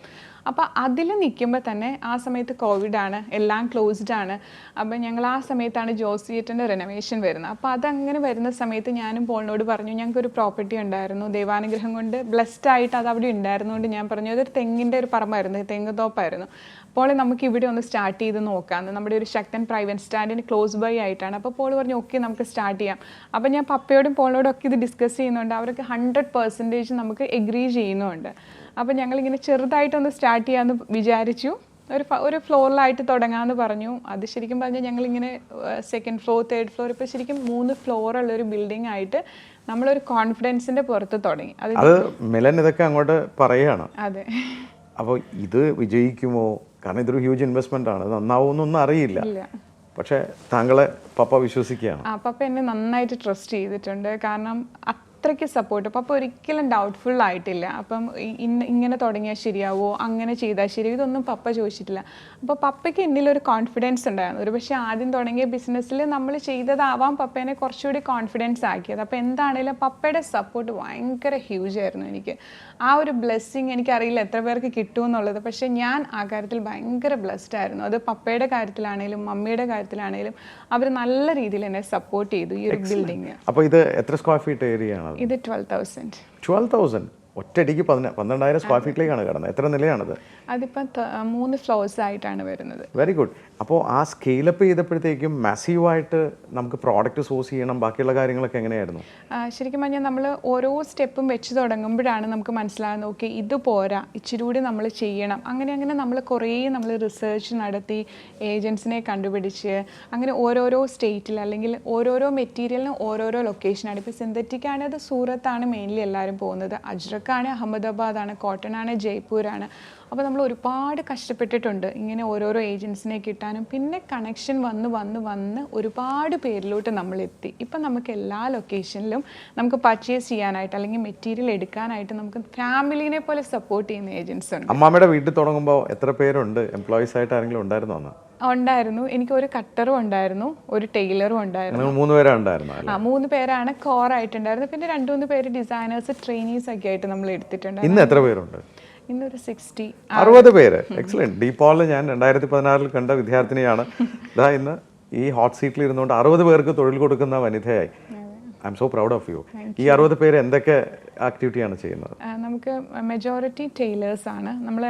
അപ്പോൾ അതിൽ നിൽക്കുമ്പോൾ തന്നെ ആ സമയത്ത് കോവിഡാണ് എല്ലാം ക്ലോസ്ഡ് ആണ്. അപ്പോൾ ഞങ്ങൾ ആ സമയത്താണ് ജോസ് തിയേറ്ററിന്റെ റിനോവേഷൻ വരുന്നത്. അപ്പോൾ അതങ്ങനെ വരുന്ന സമയത്ത് ഞാനും പോളിനോട് പറഞ്ഞു ഞങ്ങൾക്കൊരു പ്രോപ്പർട്ടി ഉണ്ടായിരുന്നു ദൈവാനുഗ്രഹം കൊണ്ട് ബ്ലെസ്ഡ് ആയിട്ട് അത് അവിടെ ഉണ്ടായിരുന്നുകൊണ്ട് ഞാൻ പറഞ്ഞു അതൊരു തെങ്ങിന്റെ ഒരു പറമ്പായിരുന്നു തെങ്ങ് തോപ്പായിരുന്നു അപ്പോൾ നമുക്ക് ഇവിടെ ഒന്ന് സ്റ്റാർട്ട് ചെയ്ത് നോക്കാമെന്ന് നമ്മുടെ ഒരു ശക്തൻ പ്രൈവറ്റ് സ്റ്റാൻഡിന് ക്ലോസ് ബൈ ആയിട്ടാണ്. അപ്പോൾ പോൾ പറഞ്ഞു ഓക്കെ നമുക്ക് സ്റ്റാർട്ട് ചെയ്യാം. അപ്പോൾ ഞാൻ പപ്പയോടും പോളിനോടും ഒക്കെ ഇത് ഡിസ്കസ് ചെയ്യുന്നുണ്ട്. അവരൊക്കെ ഹൺഡ്രഡ് പെർസെന്റേജ് നമുക്ക് എഗ്രി ചെയ്യുന്നുണ്ട്. അപ്പോൾ ഞങ്ങളിങ്ങനെ ചെറുതായിട്ടൊന്ന് സ്റ്റാർട്ട് ചെയ്യാമെന്ന് വിചാരിച്ചു. ഒരു ഒരു ഫ്ലോറിലായിട്ട് തുടങ്ങാമെന്ന് പറഞ്ഞു. അത് ശരിക്കും പറഞ്ഞാൽ ഞങ്ങളിങ്ങനെ സെക്കൻഡ് ഫ്ലോർ തേർഡ് ഫ്ലോർ ഇപ്പോൾ ശരിക്കും മൂന്ന് ഫ്ലോറുള്ള ഒരു ബിൽഡിംഗ് ആയിട്ട് നമ്മളൊരു കോൺഫിഡൻസിന്റെ പുറത്ത് തുടങ്ങി. അത് മെലൻ ഇതൊക്കെ അങ്ങോട്ട് പറയുകയാണ് അതെ. അപ്പോൾ ഇത് വിജയിക്കുമോ? കാരണം ഇതൊരു ഹ്യൂജ് ഇൻവെസ്റ്റ്മെന്റ് ആണ്. നന്നാവുമെന്നൊന്നും അറിയില്ല. പക്ഷേ താങ്കളെ പപ്പ വിശ്വസിക്കുകയാണ്. ആ പപ്പ എന്നെ നന്നായിട്ട് ട്രസ്റ്റ് ചെയ്തിട്ടുണ്ട്. കാരണം അത്രയ്ക്ക് സപ്പോർട്ട് പപ്പ ഒരിക്കലും ഡൗട്ട്ഫുൾ ആയിട്ടില്ല. അപ്പം ഇന്ന് ഇന്ന ഇങ്ങനെ തുടങ്ങിയാൽ ശരിയാവോ? അങ്ങനെ ചെയ്താൽ ശരി ഇതൊന്നും പപ്പ ചോദിച്ചിട്ടില്ല. അപ്പോൾ പപ്പയ്ക്ക് എന്നിലൊരു കോൺഫിഡൻസ് ഉണ്ടായിരുന്നു. ഒരു പക്ഷേ ആദ്യം തുടങ്ങിയ ബിസിനസ്സിൽ നമ്മൾ ചെയ്തതാവാം പപ്പേനെ കുറച്ചുകൂടി കോൺഫിഡൻസ് ആക്കിയത്. അപ്പോൾ എന്താണേലും പപ്പയുടെ സപ്പോർട്ട് ഭയങ്കര ഹ്യൂജ് ആയിരുന്നു എനിക്ക്. ആ ഒരു ബ്ലെസ്സിങ് എനിക്കറിയില്ല എത്ര പേർക്ക് കിട്ടുമെന്നുള്ളത് പക്ഷേ ഞാൻ ആ കാര്യത്തിൽ ഭയങ്കര ബ്ലെസ്ഡ് ആയിരുന്നു. അത് പപ്പയുടെ കാര്യത്തിലാണേലും മമ്മിയുടെ കാര്യത്തിലാണേലും അവർ നല്ല രീതിയിൽ എന്നെ സപ്പോർട്ട് ചെയ്തു ഈ ഒരു ബിൽഡിങ് അപ്പോൾ ഇത് എത്ര സ്ക്വയർ ഫീറ്റ് ഏരിയ ആണ് ഇത് ട്വൽവ് തൗസൻഡ് ട്വൽവ് തൗസൻഡ് ഒറ്റയടിക്ക് പന്ത്രണ്ടായിരം സ്ക്വയർ ഫീറ്റിലേക്കാണ് കിടന്നത്. എത്ര നിലയാണത്? അതിപ്പം ത- മൂന്ന് ഫ്ലോർസ് ആയിട്ടാണ് വരുന്നത്. വെരി ഗുഡ് അപ്പോൾ ആ സ്കെയിലപ്പ് ചെയ്തപ്പോഴത്തേക്കും മാസീവായിട്ട് നമുക്ക് പ്രോഡക്റ്റ് സോഴ്സ് ചെയ്യണം. ബാക്കിയുള്ള കാര്യങ്ങളൊക്കെ എങ്ങനെയായിരുന്നു? ശരിക്കും പറഞ്ഞാൽ നമ്മൾ ഓരോ സ്റ്റെപ്പും വെച്ച് തുടങ്ങുമ്പോഴാണ് നമുക്ക് മനസ്സിലാകുന്നത് ഓക്കെ ഇത് പോരാ. ഇച്ചിരി കൂടി നമ്മൾ ചെയ്യണം. അങ്ങനെ അങ്ങനെ നമ്മൾ കുറേ നമ്മൾ റിസർച്ച് നടത്തി ഏജൻസിനെ കണ്ടുപിടിച്ച് അങ്ങനെ ഓരോരോ സ്റ്റേറ്റിൽ അല്ലെങ്കിൽ ഓരോരോ മെറ്റീരിയലിനും ഓരോരോ ലൊക്കേഷനാണ് ഇപ്പോൾ സിന്തറ്റിക് ആണ് അത് സൂറത്താണ് മെയിൻലി എല്ലാവരും പോകുന്നത്. അജ്രക്കാണ് അഹമ്മദാബാദാണ് കോട്ടൺ ആണ് ജയ്പൂരാണ്. അപ്പോൾ നമ്മൾ ഒരുപാട് കഷ്ടപ്പെട്ടിട്ടുണ്ട് ഇങ്ങനെ ഓരോരോ ഏജൻസിനെ കിട്ടാനും. പിന്നെ കണക്ഷൻ വന്ന് വന്ന് വന്ന് ഒരുപാട് പേരിലോട്ട് നമ്മൾ എത്തി. ഇപ്പം നമുക്ക് എല്ലാ ലൊക്കേഷനിലും നമുക്ക് പർച്ചേസ് ചെയ്യാനായിട്ട് അല്ലെങ്കിൽ മെറ്റീരിയൽ എടുക്കാനായിട്ട് നമുക്ക് ഫാമിലിനെ പോലെ സപ്പോർട്ട് ചെയ്യുന്ന ഏജൻസ് ഉണ്ട്. അമ്മാമ്മയുടെ വീട്ടിൽ തുടങ്ങുമ്പോൾ എത്ര പേരുണ്ട്? എംപ്ലോയീസ് ആയിട്ട് ആരെങ്കിലും ഉണ്ടായിരുന്നോ ഉണ്ടായിരുന്നു. എനിക്ക് ഒരു കട്ടറും ഉണ്ടായിരുന്നു ഒരു ടൈലറും ഉണ്ടായിരുന്നു. മൂന്ന് പേരാണ്ടായിരുന്നു ആ മൂന്ന് പേരാണ് കോർ ആയിട്ടുണ്ടായിരുന്നത്. പിന്നെ രണ്ട് മൂന്ന് പേര് ഡിസൈനേഴ്സ് ട്രെയിനീസ് ഒക്കെ ആയിട്ട് നമ്മൾ എടുത്തിട്ടുണ്ട്. ഇന്ന് എത്ര പേരുണ്ട്? ഇന്നൊരു സിക്സ്റ്റി അറുപത് പേര്. എക്സലന്റ് ഡീപോളിൽ ഞാൻ രണ്ടായിരത്തി പതിനാറിൽ കണ്ട വിദ്യാർത്ഥിനിയാണ്. ഇതാ ഇന്ന് ഈ ഹോട്ട് സീറ്റിൽ ഇരുന്നുകൊണ്ട് അറുപത് പേർക്ക് തൊഴിൽ കൊടുക്കുന്ന വനിതയായി. I am so proud of you ഈ അറുപത് പേര് എന്തൊക്കെ ആക്ടിവിറ്റിയാണ് ചെയ്യുന്നത്? നമുക്ക് മെജോറിറ്റി ടൈലേഴ്സ് ആണ്. നമ്മൾ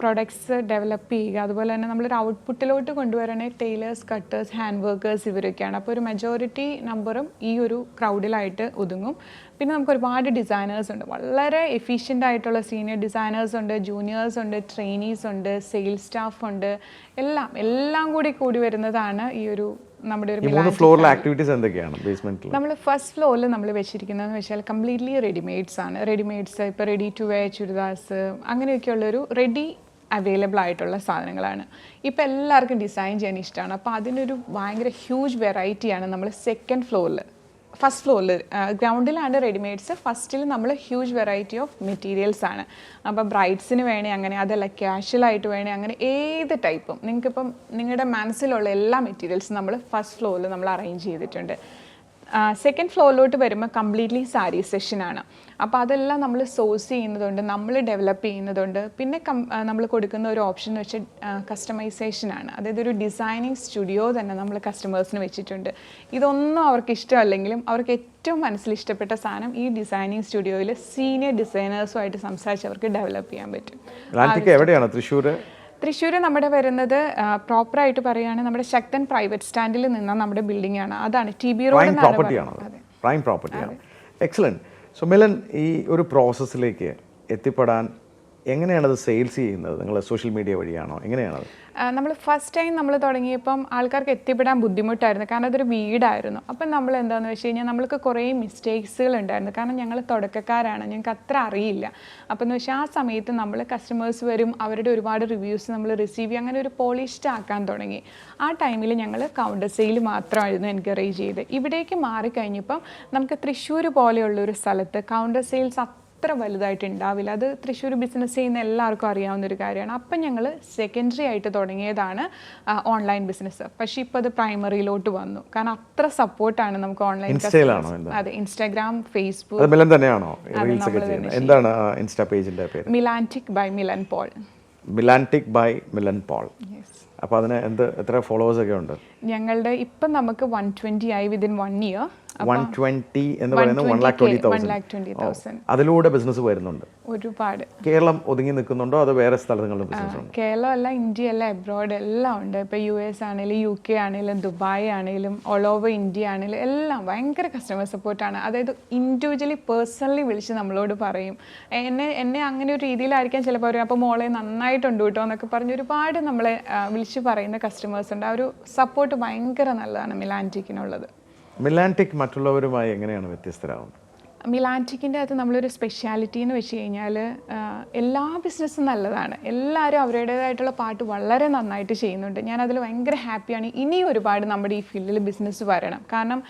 പ്രൊഡക്ട്സ് ഡെവലപ്പ് ചെയ്യുക. അതുപോലെ തന്നെ നമ്മളൊരു ഔട്ട്പുട്ടിലോട്ട് കൊണ്ടുവരണേ ടൈലേഴ്സ് കട്ടേഴ്സ് ഹാൻഡ് വർക്കേഴ്സ് ഇവരൊക്കെയാണ്. അപ്പോൾ ഒരു മെജോറിറ്റി നമ്പറും ഈ ഒരു ക്രൗഡിലായിട്ട് ഒതുങ്ങും. പിന്നെ നമുക്ക് ഒരുപാട് ഡിസൈനേഴ്സ് ഉണ്ട്. വളരെ എഫിഷ്യന്റ് ആയിട്ടുള്ള സീനിയർ ഡിസൈനേഴ്സ് ഉണ്ട് ജൂനിയേഴ്സ് ഉണ്ട് ട്രെയിനീസ് ഉണ്ട് സെയിൽസ് സ്റ്റാഫ് ഉണ്ട്. എല്ലാം എല്ലാം കൂടി കൂടി വരുന്നതാണ് ഈ ഒരു നമ്മുടെ ഒരു മൂന്ന് ഫ്ലോറിലെ ആക്ടിവിറ്റീസ് എന്തൊക്കെയാണ് ബേസ്മെന്റിൽ നമ്മൾ ഫസ്റ്റ് ഫ്ലോറിൽ നമ്മൾ വെച്ചിരിക്കുന്നതെന്ന് വെച്ചാൽ കംപ്ലീറ്റ്ലി റെഡിമെയ്ഡ്സ് ആണ്. റെഡിമെയ്ഡ്സ് ഇപ്പോൾ റെഡി ടു വെയർ ചുരിദാസ് അങ്ങനെയൊക്കെയുള്ളൊരു റെഡി അവൈലബിൾ ആയിട്ടുള്ള സാധനങ്ങളാണ്. ഇപ്പോൾ എല്ലാവർക്കും ഡിസൈൻ ചെയ്യാൻ ഇഷ്ടമാണ് അപ്പോൾ അതിനൊരു ഭയങ്കര ഹ്യൂജ് വെറൈറ്റിയാണ് നമ്മൾ സെക്കൻഡ് ഫ്ലോറിൽ ഫസ്റ്റ് ഫ്ലോറിൽ ഗ്രൗണ്ടിലാണ് റെഡിമെയ്ഡ്സ് ഫസ്റ്റിൽ നമ്മൾ ഹ്യൂജ് വെറൈറ്റി ഓഫ് മെറ്റീരിയൽസ് ആണ്. അപ്പോൾ ബ്രൈഡ്സിന് വേണേ അങ്ങനെ അതല്ല ക്യാഷ്വലായിട്ട് വേണേ അങ്ങനെ ഏത് ടൈപ്പും നിങ്ങൾക്കിപ്പം നിങ്ങളുടെ മനസ്സിലുള്ള എല്ലാ മെറ്റീരിയൽസും നമ്മൾ ഫസ്റ്റ് ഫ്ലോറിൽ നമ്മൾ അറേഞ്ച് ചെയ്തിട്ടുണ്ട്. സെക്കൻഡ് ഫ്ലോറിലോട്ട് വരുമ്പോൾ കംപ്ലീറ്റ്ലി സാരി സെഷനാണ് അപ്പോൾ അതെല്ലാം നമ്മൾ സോഴ്സ് ചെയ്യുന്നതുണ്ട് നമ്മൾ ഡെവലപ്പ് ചെയ്യുന്നതുണ്ട്. പിന്നെ നമ്മൾ കൊടുക്കുന്ന ഒരു ഓപ്ഷൻ എന്ന് വെച്ചാൽ കസ്റ്റമൈസേഷനാണ് അതായത് ഒരു ഡിസൈനിങ് സ്റ്റുഡിയോ തന്നെ നമ്മൾ കസ്റ്റമേഴ്സിന് വെച്ചിട്ടുണ്ട്. ഇതൊന്നും അവർക്ക് ഇഷ്ടമല്ലെങ്കിലും അവർക്ക് ഏറ്റവും മനസ്സിൽ ഇഷ്ടപ്പെട്ട സാധനം ഈ ഡിസൈനിങ് സ്റ്റുഡിയോയിൽ സീനിയർ ഡിസൈനേഴ്സുമായിട്ട് സംസാരിച്ച് അവർക്ക് ഡെവലപ്പ് ചെയ്യാൻ പറ്റും. എവിടെയാണ് തൃശ്ശൂർ തൃശ്ശൂർ നമ്മുടെ വരുന്നത് പ്രോപ്പറായിട്ട് പറയുകയാണെങ്കിൽ നമ്മുടെ ശക്തൻ പ്രൈവറ്റ് സ്റ്റാൻഡിൽ നിന്ന നമ്മുടെ ബിൽഡിംഗ് ആണ് അതാണ് ടി ബി റോഡ് പ്രൈം എന്നാണ് പ്രോപ്പർട്ടി പറയുന്നത്. പ്രൈം പ്രോപ്പർട്ടിയാണ് എക്സലന്റ് സോ മിലൻ ഈ ഒരു പ്രോസസ്സിലേക്ക് എത്തിപ്പെടാൻ എങ്ങനെയാണത് സെയിൽസ് ചെയ്യുന്നത്? നിങ്ങൾ സോഷ്യൽ മീഡിയ വഴിയാണോ? എങ്ങനെയാണത്? നമ്മൾ ഫസ്റ്റ് ടൈം നമ്മൾ തുടങ്ങിയപ്പം ആൾക്കാർക്ക് എത്തിപ്പെടാൻ ബുദ്ധിമുട്ടായിരുന്നു. കാരണം അതൊരു വീടായിരുന്നു. അപ്പം നമ്മൾ എന്താണെന്ന് വെച്ച് കഴിഞ്ഞാൽ നമ്മൾക്ക് കുറേ മിസ്റ്റേക്സുകൾ ഉണ്ടായിരുന്നു. കാരണം ഞങ്ങൾ തുടക്കക്കാരാണ്. ഞങ്ങൾക്ക് അത്ര അറിയില്ല. അപ്പം എന്ന് വെച്ചാൽ ആ സമയത്ത് നമ്മൾ കസ്റ്റമേഴ്സ് വരും. അവരുടെ ഒരുപാട് റിവ്യൂസ് നമ്മൾ റിസീവ് ചെയ്യും. അങ്ങനെ ഒരു പോളിഷ്ഡ് ആക്കാൻ തുടങ്ങി. ആ ടൈമിൽ ഞങ്ങൾ കൗണ്ടർ സെയിൽ മാത്രമായിരുന്നു എൻകറേജ് ചെയ്ത് ഇവിടേക്ക് മാറിക്കഴിഞ്ഞപ്പം നമുക്ക് തൃശ്ശൂർ പോലെയുള്ള ഒരു സ്ഥലത്ത് കൗണ്ടർ സെയിൽസ് അത്ര വലുതായിട്ട് ഉണ്ടാവില്ല അത് തൃശ്ശൂർ ബിസിനസ് ചെയ്യുന്ന എല്ലാവർക്കും അറിയാവുന്ന ഒരു കാര്യമാണ്. അപ്പം ഞങ്ങൾ സെക്കൻഡറി ആയിട്ട് തുടങ്ങിയതാണ് ഓൺലൈൻ ബിസിനസ് പക്ഷെ ഇപ്പോൾ അത് പ്രൈമറിയിലോട്ട് വന്നു. കാരണം അത്ര സപ്പോർട്ടാണ് നമുക്ക് ഓൺലൈൻ അതെ ഇൻസ്റ്റാഗ്രാം ഫേസ്ബുക്ക് തന്നെയാണോ? എന്താണ് ഇൻസ്റ്റാ പേജിന്റെ പേര്? മിലാന്റിക് ബൈ മിലൻ പോൾ മിലാന്റിക് ബൈ മിലൻ പോൾ അപ്പോൾ അതിന് എന്ത് എത്ര ഫോളോവേഴ്സ് ഒക്കെ ഉണ്ട്? ഞങ്ങളുടെ ഇപ്പം നമുക്ക് വൺ ട്വന്റി ആയി within one year one twenty എന്ന് പറയുന്നത് വൺ ലാക്ക് ട്വന്റി തൗസൻഡ് അതിലൂടെ ബിസിനസ് വരുന്നുണ്ട്. ഒരുപാട്. കേരളം ഒതുങ്ങി നിൽക്കുന്നുണ്ടോ അതോ വേറെ സ്ഥലങ്ങളിലും ബിസിനസ് ഉണ്ടോ? കേരളം അല്ല ഇന്ത്യ അല്ല എബ്രോഡ് എല്ലാം ഉണ്ട്. ഇപ്പൊ യു എസ് ആണെങ്കിലും യു കെ ആണെങ്കിലും ദുബായ് ആണെങ്കിലും ഓൾ ഓവർ ഇന്ത്യ ആണെങ്കിലും എല്ലാം ഭയങ്കര കസ്റ്റമർ സപ്പോർട്ട് ആണ്. അതായത് ഇൻഡിവിജ്വലി പേഴ്സണലി വിളിച്ച് നമ്മളോട് പറയും. എന്നെ എന്നെ അങ്ങനെ ഒരു രീതിയിലായിരിക്കാം ചിലപ്പോൾ അവർ അപ്പോൾ മോളെ നന്നായിട്ടുണ്ട് കേട്ടോ എന്നൊക്കെ പറഞ്ഞ് ഒരുപാട് നമ്മളെ വിളിച്ച് പറയുന്ന കസ്റ്റമേഴ്സ് ഉണ്ട്. ആ ഒരു സപ്പോർട്ട് ഭയങ്കര നല്ലതാണ് മിലാന്റിക്കിനുള്ളത് മിലാന്റിക് മറ്റുള്ളവരുമായി എങ്ങനെയാണ് വ്യത്യസ്തരാകുന്നത് മിലാന്റിക്കിന്റെ അകത്ത് നമ്മളൊരു സ്പെഷ്യാലിറ്റി എന്ന് വെച്ച് കഴിഞ്ഞാൽ എല്ലാ ബിസിനസ്സും നല്ലതാണ്. എല്ലാവരും അവരുടേതായിട്ടുള്ള പാട്ട് വളരെ നന്നായിട്ട് ചെയ്യുന്നുണ്ട്. ഞാൻ അതിൽ ഭയങ്കര ഹാപ്പിയാണ് ഇനിയും ഒരുപാട് നമ്മുടെ ഈ ഫീൽഡിൽ ബിസിനസ് വരണം. കാരണം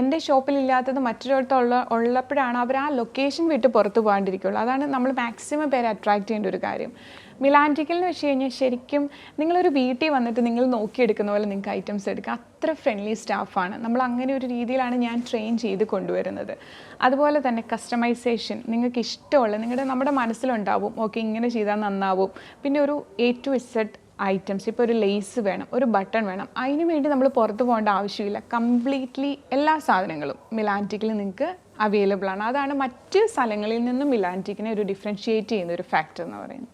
എന്റെ ഷോപ്പിലില്ലാത്തത് മറ്റൊരിടത്തുള്ള ഉള്ളപ്പോഴാണ് അവർ ആ ലൊക്കേഷൻ വിട്ട് പുറത്ത് പോകാണ്ടിരിക്കുള്ളൂ. അതാണ് നമ്മൾ മാക്സിമം പേരെ അട്രാക്റ്റ് ചെയ്യേണ്ട ഒരു കാര്യം. മിലാന്റിക്കൽ എന്ന് വെച്ച് കഴിഞ്ഞാൽ ശരിക്കും നിങ്ങളൊരു വീട്ടിൽ വന്നിട്ട് നിങ്ങൾ നോക്കിയെടുക്കുന്ന പോലെ നിങ്ങൾക്ക് ഐറ്റംസ് എടുക്കാം. അത്ര ഫ്രണ്ട്ലി സ്റ്റാഫാണ് നമ്മൾ അങ്ങനെ ഒരു രീതിയിലാണ് ഞാൻ ട്രെയിൻ ചെയ്ത് കൊണ്ടുവരുന്നത്. അതുപോലെ തന്നെ കസ്റ്റമൈസേഷൻ നിങ്ങൾക്ക് ഇഷ്ടമുള്ള നിങ്ങളുടെ നമ്മുടെ മനസ്സിലുണ്ടാവും. ഓക്കെ ഇങ്ങനെ ചെയ്താൽ നന്നാവും. പിന്നെ ഒരു എ ടു ഇസഡ് ഐറ്റംസ് ഇപ്പോൾ ഒരു ലേസ് വേണം ഒരു ബട്ടൺ വേണം. അതിന് വേണ്ടി നമ്മൾ പുറത്ത് പോകേണ്ട ആവശ്യമില്ല. കംപ്ലീറ്റ്ലി എല്ലാ സാധനങ്ങളും മിലാന്റിക്കിൽ നിങ്ങൾക്ക് അവൈലബിൾ ആണ്. അതാണ് മറ്റ് സ്ഥലങ്ങളിൽ നിന്നും മിലാന്റിക്കിനെ ഒരു ഡിഫറൻഷിയേറ്റ് ചെയ്യുന്ന ഒരു ഫാക്ടർ എന്ന് പറയുന്നത്.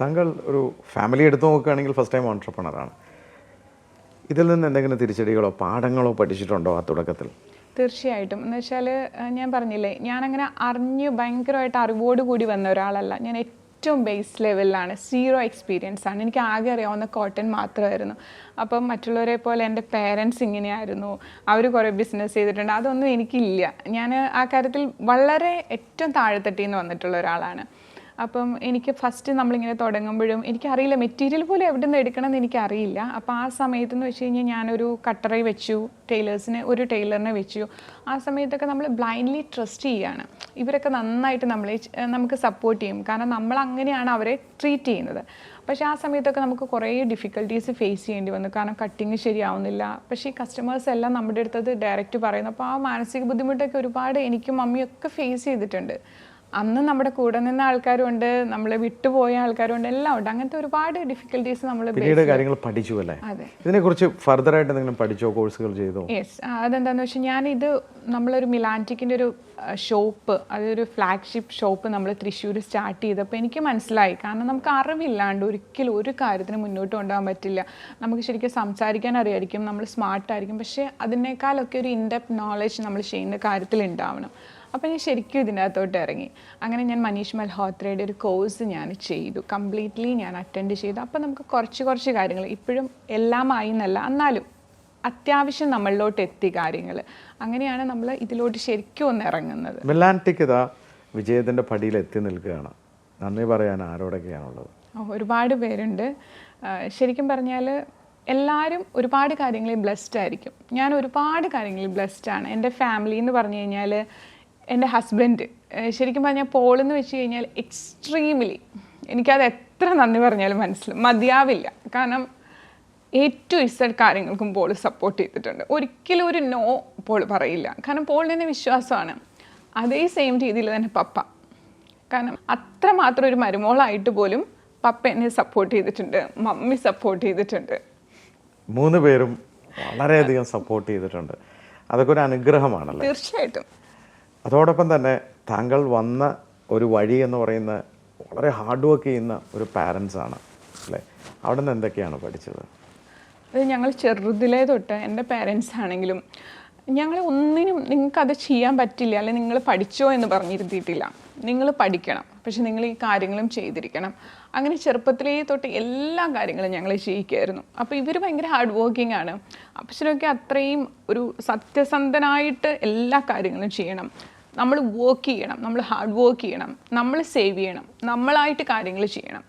താങ്കൾ ഒരു ഫാമിലി എടുത്തു നോക്കുകയാണെങ്കിൽ ഫസ്റ്റ് ടൈം ഓൺട്രപ്രണറാണ് ഇതിൽ നിന്ന് എന്തെങ്കിലും തിരിച്ചടികളോ പാഠങ്ങളോ പഠിച്ചിട്ടുണ്ടോ ആ തുടക്കത്തിൽ? തീർച്ചയായിട്ടും. എന്ന് വെച്ചാൽ ഞാൻ പറഞ്ഞില്ലേ ഞാനങ്ങനെ അറിഞ്ഞ് ഭയങ്കരമായിട്ട് അറിവോട് കൂടി വന്ന ഒരാളല്ല. ഞാൻ ഏറ്റവും ബേസ് ലെവലിലാണ് സീറോ എക്സ്പീരിയൻസ് ആണ്. എനിക്ക് ആകെ അറിയാവുന്ന കോട്ടൺ മാത്രമായിരുന്നു. അപ്പം മറ്റുള്ളവരെ പോലെ എന്റെ പേരൻസ് ഇങ്ങനെയായിരുന്നു. അവർ കുറേ ബിസിനസ് ചെയ്തിട്ടുണ്ട്. അതൊന്നും എനിക്കില്ല. ഞാൻ ആ കാര്യത്തിൽ വളരെ ഏറ്റവും താഴെത്തട്ടിൽ നിന്ന് വന്നിട്ടുള്ള ഒരാളാണ്. അപ്പം എനിക്ക് ഫസ്റ്റ് നമ്മളിങ്ങനെ തുടങ്ങുമ്പോഴും എനിക്കറിയില്ല മെറ്റീരിയൽ പോലും എവിടെ നിന്ന് എടുക്കണം എന്ന് എനിക്കറിയില്ല. അപ്പോൾ ആ സമയത്ത് എന്ന് വെച്ച് കഴിഞ്ഞാൽ ഞാനൊരു കട്ടറെ വെച്ചു ടൈലേഴ്സിന് ഒരു ടൈലറിനെ വെച്ചു. ആ സമയത്തൊക്കെ നമ്മൾ ബ്ലൈൻഡ്ലി ട്രസ്റ്റ് ചെയ്യുകയാണ്. ഇവരൊക്കെ നന്നായിട്ട് നമ്മളെ നമുക്ക് സപ്പോർട്ട് ചെയ്യും. കാരണം നമ്മൾ അങ്ങനെയാണ് അവരെ ട്രീറ്റ് ചെയ്യുന്നത്. പക്ഷേ ആ സമയത്തൊക്കെ നമുക്ക് കുറേ ഡിഫിക്കൽട്ടീസ് ഫേസ് ചെയ്യേണ്ടി വന്നു. കാരണം കട്ടിങ് ശരിയാവുന്നില്ല. പക്ഷേ ഈ കസ്റ്റമേഴ്സ് എല്ലാം നമ്മുടെ അടുത്തത് ഡയറക്റ്റ് പറയുന്നു. അപ്പോൾ ആ മാനസിക ബുദ്ധിമുട്ടൊക്കെ ഒരുപാട് എനിക്കും മമ്മിയൊക്കെ ഫേസ് ചെയ്തിട്ടുണ്ട്. അന്ന് നമ്മുടെ കൂടെ നിന്ന ആൾക്കാരുണ്ട് നമ്മളെ വിട്ടുപോയ ആൾക്കാരുണ്ട് എല്ലാം ഉണ്ട്. അങ്ങനത്തെ ഒരുപാട് ഡിഫിക്കൽട്ടീസ് നമ്മൾ പിന്നീട് കാര്യങ്ങൾ പഠിച്ചു അല്ലേ? അതെ. ഇതിനെക്കുറിച്ച് ഫർദർ ആയിട്ട് എന്തെങ്കിലും പഠിച്ചോ കോഴ്സുകൾ ചെയ്തോ? യെസ് അതെന്താണെന്ന് വെച്ചാൽ ഞാനിത് നമ്മളൊരു മിലാന്റിക്കിന്റെ ഒരു ഷോപ്പ് അതൊരു ഫ്ലാഗ്ഷിപ്പ് ഷോപ്പ് നമ്മൾ തൃശ്ശൂർ സ്റ്റാർട്ട് ചെയ്തപ്പോൾ എനിക്ക് മനസ്സിലായി. കാരണം നമുക്ക് അറിവില്ലാണ്ട് ഒരിക്കലും ഒരു കാര്യത്തിന് മുന്നോട്ട് കൊണ്ടുപോകാൻ പറ്റില്ല. നമുക്ക് ശരിക്കും സംസാരിക്കാൻ അറിയായിരിക്കും നമ്മൾ സ്മാർട്ടായിരിക്കും പക്ഷേ അതിനേക്കാളൊക്കെ ഒരു ഇൻഡെപ്റ്റ് നോളജ് നമ്മൾ ചെയ്യുന്ന കാര്യത്തിൽ ഉണ്ടാവണം അപ്പോൾ ഞാൻ ശരിക്കും ഇതിനകത്തോട്ട് ഇറങ്ങി. അങ്ങനെ ഞാൻ മനീഷ് മൽഹോത്രയുടെ ഒരു കോഴ്സ് ഞാൻ ചെയ്തു. കംപ്ലീറ്റ്ലി ഞാൻ അറ്റൻഡ് ചെയ്തു. അപ്പോൾ നമുക്ക് കുറച്ച് കുറച്ച് കാര്യങ്ങൾ. ഇപ്പോഴും എല്ലാമായി എന്നല്ല എന്നാലും അത്യാവശ്യം നമ്മളിലോട്ട് എത്തി കാര്യങ്ങൾ. അങ്ങനെയാണ് നമ്മൾ ഇതിലോട്ട് ശരിക്കും ഒന്ന് ഇറങ്ങുന്നത്. മിലാന്റിക് ഇതാ വിജയത്തിന്റെ പടിയിൽ എത്തി നിൽക്കുകയാണ്. നന്ദി പറയാൻ ആരോടൊക്കെയാണുള്ളത്. ഒരുപാട് പേരുണ്ട്. ശരിക്കും പറഞ്ഞാൽ എല്ലാവരും ഒരുപാട് കാര്യങ്ങളിൽ ബ്ലെസ്ഡ് ആയിരിക്കും. ഞാൻ ഒരുപാട് കാര്യങ്ങളിൽ ബ്ലെസ്ഡ് ആണ്. എന്റെ ഫാമിലി എന്ന് പറഞ്ഞു കഴിഞ്ഞാൽ എന്റെ ഹസ്ബൻഡ് ശരിക്കും പറഞ്ഞാൽ പോളെന്ന് വെച്ച് കഴിഞ്ഞാൽ എക്സ്ട്രീംലി എനിക്കത് എത്ര നന്ദി പറഞ്ഞാലും മനസ്സിൽ മതിയാവില്ല. കാരണം ഏറ്റവും ഇസഡ് കാര്യങ്ങൾക്കും പോൾ സപ്പോർട്ട് ചെയ്തിട്ടുണ്ട്. ഒരിക്കലും ഒരു നോ പോൾ പറയില്ല. കാരണം തന്നെ വിശ്വാസമാണ്. അതേ സെയിം രീതിയിൽ തന്നെ പപ്പ. കാരണം അത്രമാത്രം ഒരു മരുമോളായിട്ട് പോലും പപ്പ എന്നെ സപ്പോർട്ട് ചെയ്തിട്ടുണ്ട് മമ്മി സപ്പോർട്ട് ചെയ്തിട്ടുണ്ട്. മൂന്ന് പേരും വളരെയധികം സപ്പോർട്ട് ചെയ്തിട്ടുണ്ട്. അതൊക്കെ ഒരു അനുഗ്രഹമാണല്ലേ? തീർച്ചയായിട്ടും. അതോടൊപ്പം തന്നെ താങ്കൾ വന്ന ഒരു വഴി എന്ന് പറയുന്ന വളരെ ഹാർഡ് വർക്ക് ചെയ്യുന്ന ഒരു പാരൻസ് ആണ് അല്ലേ? അവിടെ നിന്ന് എന്തൊക്കെയാണ് പഠിച്ചത്? അത് ഞങ്ങൾ ചെറുതിലേ തൊട്ട് എന്റെ പേരൻസ് ആണെങ്കിലും ഞങ്ങൾ ഒന്നിനും നിങ്ങൾക്കത് ചെയ്യാൻ പറ്റില്ല അല്ലെങ്കിൽ നിങ്ങൾ പഠിച്ചോ എന്ന് പറഞ്ഞിരുത്തിയിട്ടില്ല. നിങ്ങൾ പഠിക്കണം. പക്ഷെ നിങ്ങൾ ഈ കാര്യങ്ങളും ചെയ്തിരിക്കണം. അങ്ങനെ ചെറുപ്പത്തിലേ തൊട്ട് എല്ലാ കാര്യങ്ങളും ഞങ്ങൾ ചെയ്യിക്കുമായിരുന്നു അപ്പോൾ ഇവർ ഭയങ്കര ഹാർഡ് വർക്കിംഗ് ആണ്. അപ്പച്ചനൊക്കെ അത്രയും ഒരു സത്യസന്ധനായിട്ട് എല്ലാ കാര്യങ്ങളും ചെയ്യണം. നമ്മൾ വർക്ക് ചെയ്യണം. നമ്മൾ ഹാർഡ് വർക്ക് ചെയ്യണം. നമ്മൾ സേവ് ചെയ്യണം. നമ്മളായിട്ട് കാര്യങ്ങൾ ചെയ്യണം.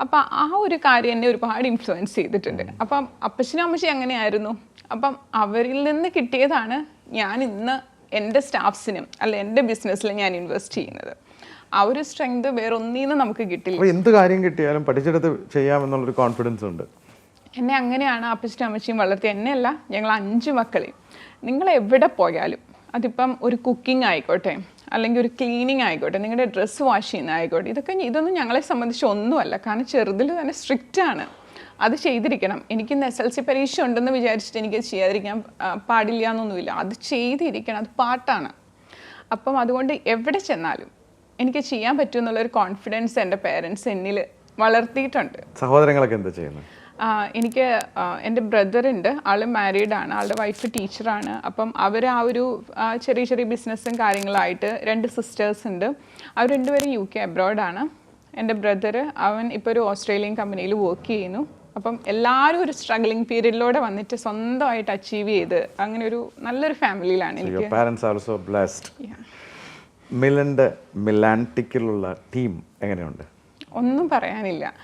അപ്പം ആ ഒരു കാര്യം എന്നെ ഒരുപാട് ഇൻഫ്ലുവൻസ് ചെയ്തിട്ടുണ്ട്. അപ്പം അപ്പച്ചനും അമ്മച്ചി അങ്ങനെയായിരുന്നു അപ്പം അവരിൽ നിന്ന് കിട്ടിയതാണ് ഞാൻ ഇന്ന് എന്റെ സ്റ്റാഫ്സിനും അല്ല എന്റെ ബിസിനസ്സിൽ ഞാൻ ഇൻവെസ്റ്റ് ചെയ്യുന്നത്. ആ ഒരു സ്ട്രെങ്ത് വേറെ ഒന്നിന്നും നമുക്ക് കിട്ടില്ല. എന്ത് കാര്യം കിട്ടിയാലും പഠിച്ചെടുത്ത് ചെയ്യാമെന്നുള്ളൊരു കോൺഫിഡൻസ് ഉണ്ട്. എന്നെ അങ്ങനെയാണ് അപ്പച്ചനും അമ്മച്ചിയും വളർത്തി എന്നെയല്ല ഞങ്ങൾ അഞ്ച് മക്കളെയും. നിങ്ങൾ എവിടെ പോയാലും അതിപ്പം ഒരു കുക്കിംഗ് ആയിക്കോട്ടെ അല്ലെങ്കിൽ ഒരു ക്ലീനിങ് ആയിക്കോട്ടെ നിങ്ങളുടെ ഡ്രസ്സ് വാഷ് ചെയ്യുന്ന ആയിക്കോട്ടെ ഇതൊക്കെ ഇതൊന്നും ഞങ്ങളെ സംബന്ധിച്ച് ഒന്നുമല്ല. കാരണം ചെറുതിൽ തന്നെ സ്ട്രിക്റ്റ് ആണ്. അത് ചെയ്തിരിക്കണം. എനിക്ക് ഇന്ന് എസ് എൽ സി പരീക്ഷ ഉണ്ടെന്ന് വിചാരിച്ചിട്ട് എനിക്ക് ചെയ്യാതിരിക്കാൻ പാടില്ല എന്നൊന്നുമില്ല. അത് ചെയ്തിരിക്കണം. അത് പാട്ടാണ്. അപ്പം അതുകൊണ്ട് എവിടെ ചെന്നാലും എനിക്ക് ചെയ്യാൻ പറ്റുമെന്നുള്ളൊരു കോൺഫിഡൻസ് എന്റെ പേരൻസ് എന്നിൽ വളർത്തിയിട്ടുണ്ട്. സഹോദരങ്ങളൊക്കെ എന്താ ചെയ്യുന്നത് എനിക്ക് എന്റെ ബ്രദറുണ്ട് ആൾ മാരീഡ് ആണ്. ആളുടെ വൈഫ് ടീച്ചറാണ് അപ്പം അവർ ആ ഒരു ചെറിയ ചെറിയ ബിസിനസ്സും കാര്യങ്ങളായിട്ട് രണ്ട് സിസ്റ്റേഴ്സ് ഉണ്ട്. അവർ രണ്ടുപേരും യു കെ അബ്രോഡാണ് എന്റെ ബ്രദർ അവൻ ഇപ്പോൾ ഒരു ഓസ്ട്രേലിയൻ കമ്പനിയിൽ വർക്ക് ചെയ്യുന്നു. അപ്പം എല്ലാവരും ഒരു സ്ട്രഗ്ലിംഗ് പീരീഡിലൂടെ വന്നിട്ട് സ്വന്തമായിട്ട് അച്ചീവ് ചെയ്ത് അങ്ങനെ ഒരു നല്ലൊരു ഫാമിലിയിലാണ് എനിക്ക്. മിലന്റെ മിലാന്റിക്കിലുള്ള ടീം എങ്ങനെയുണ്ട്? ഒന്നും പറയാനില്ല.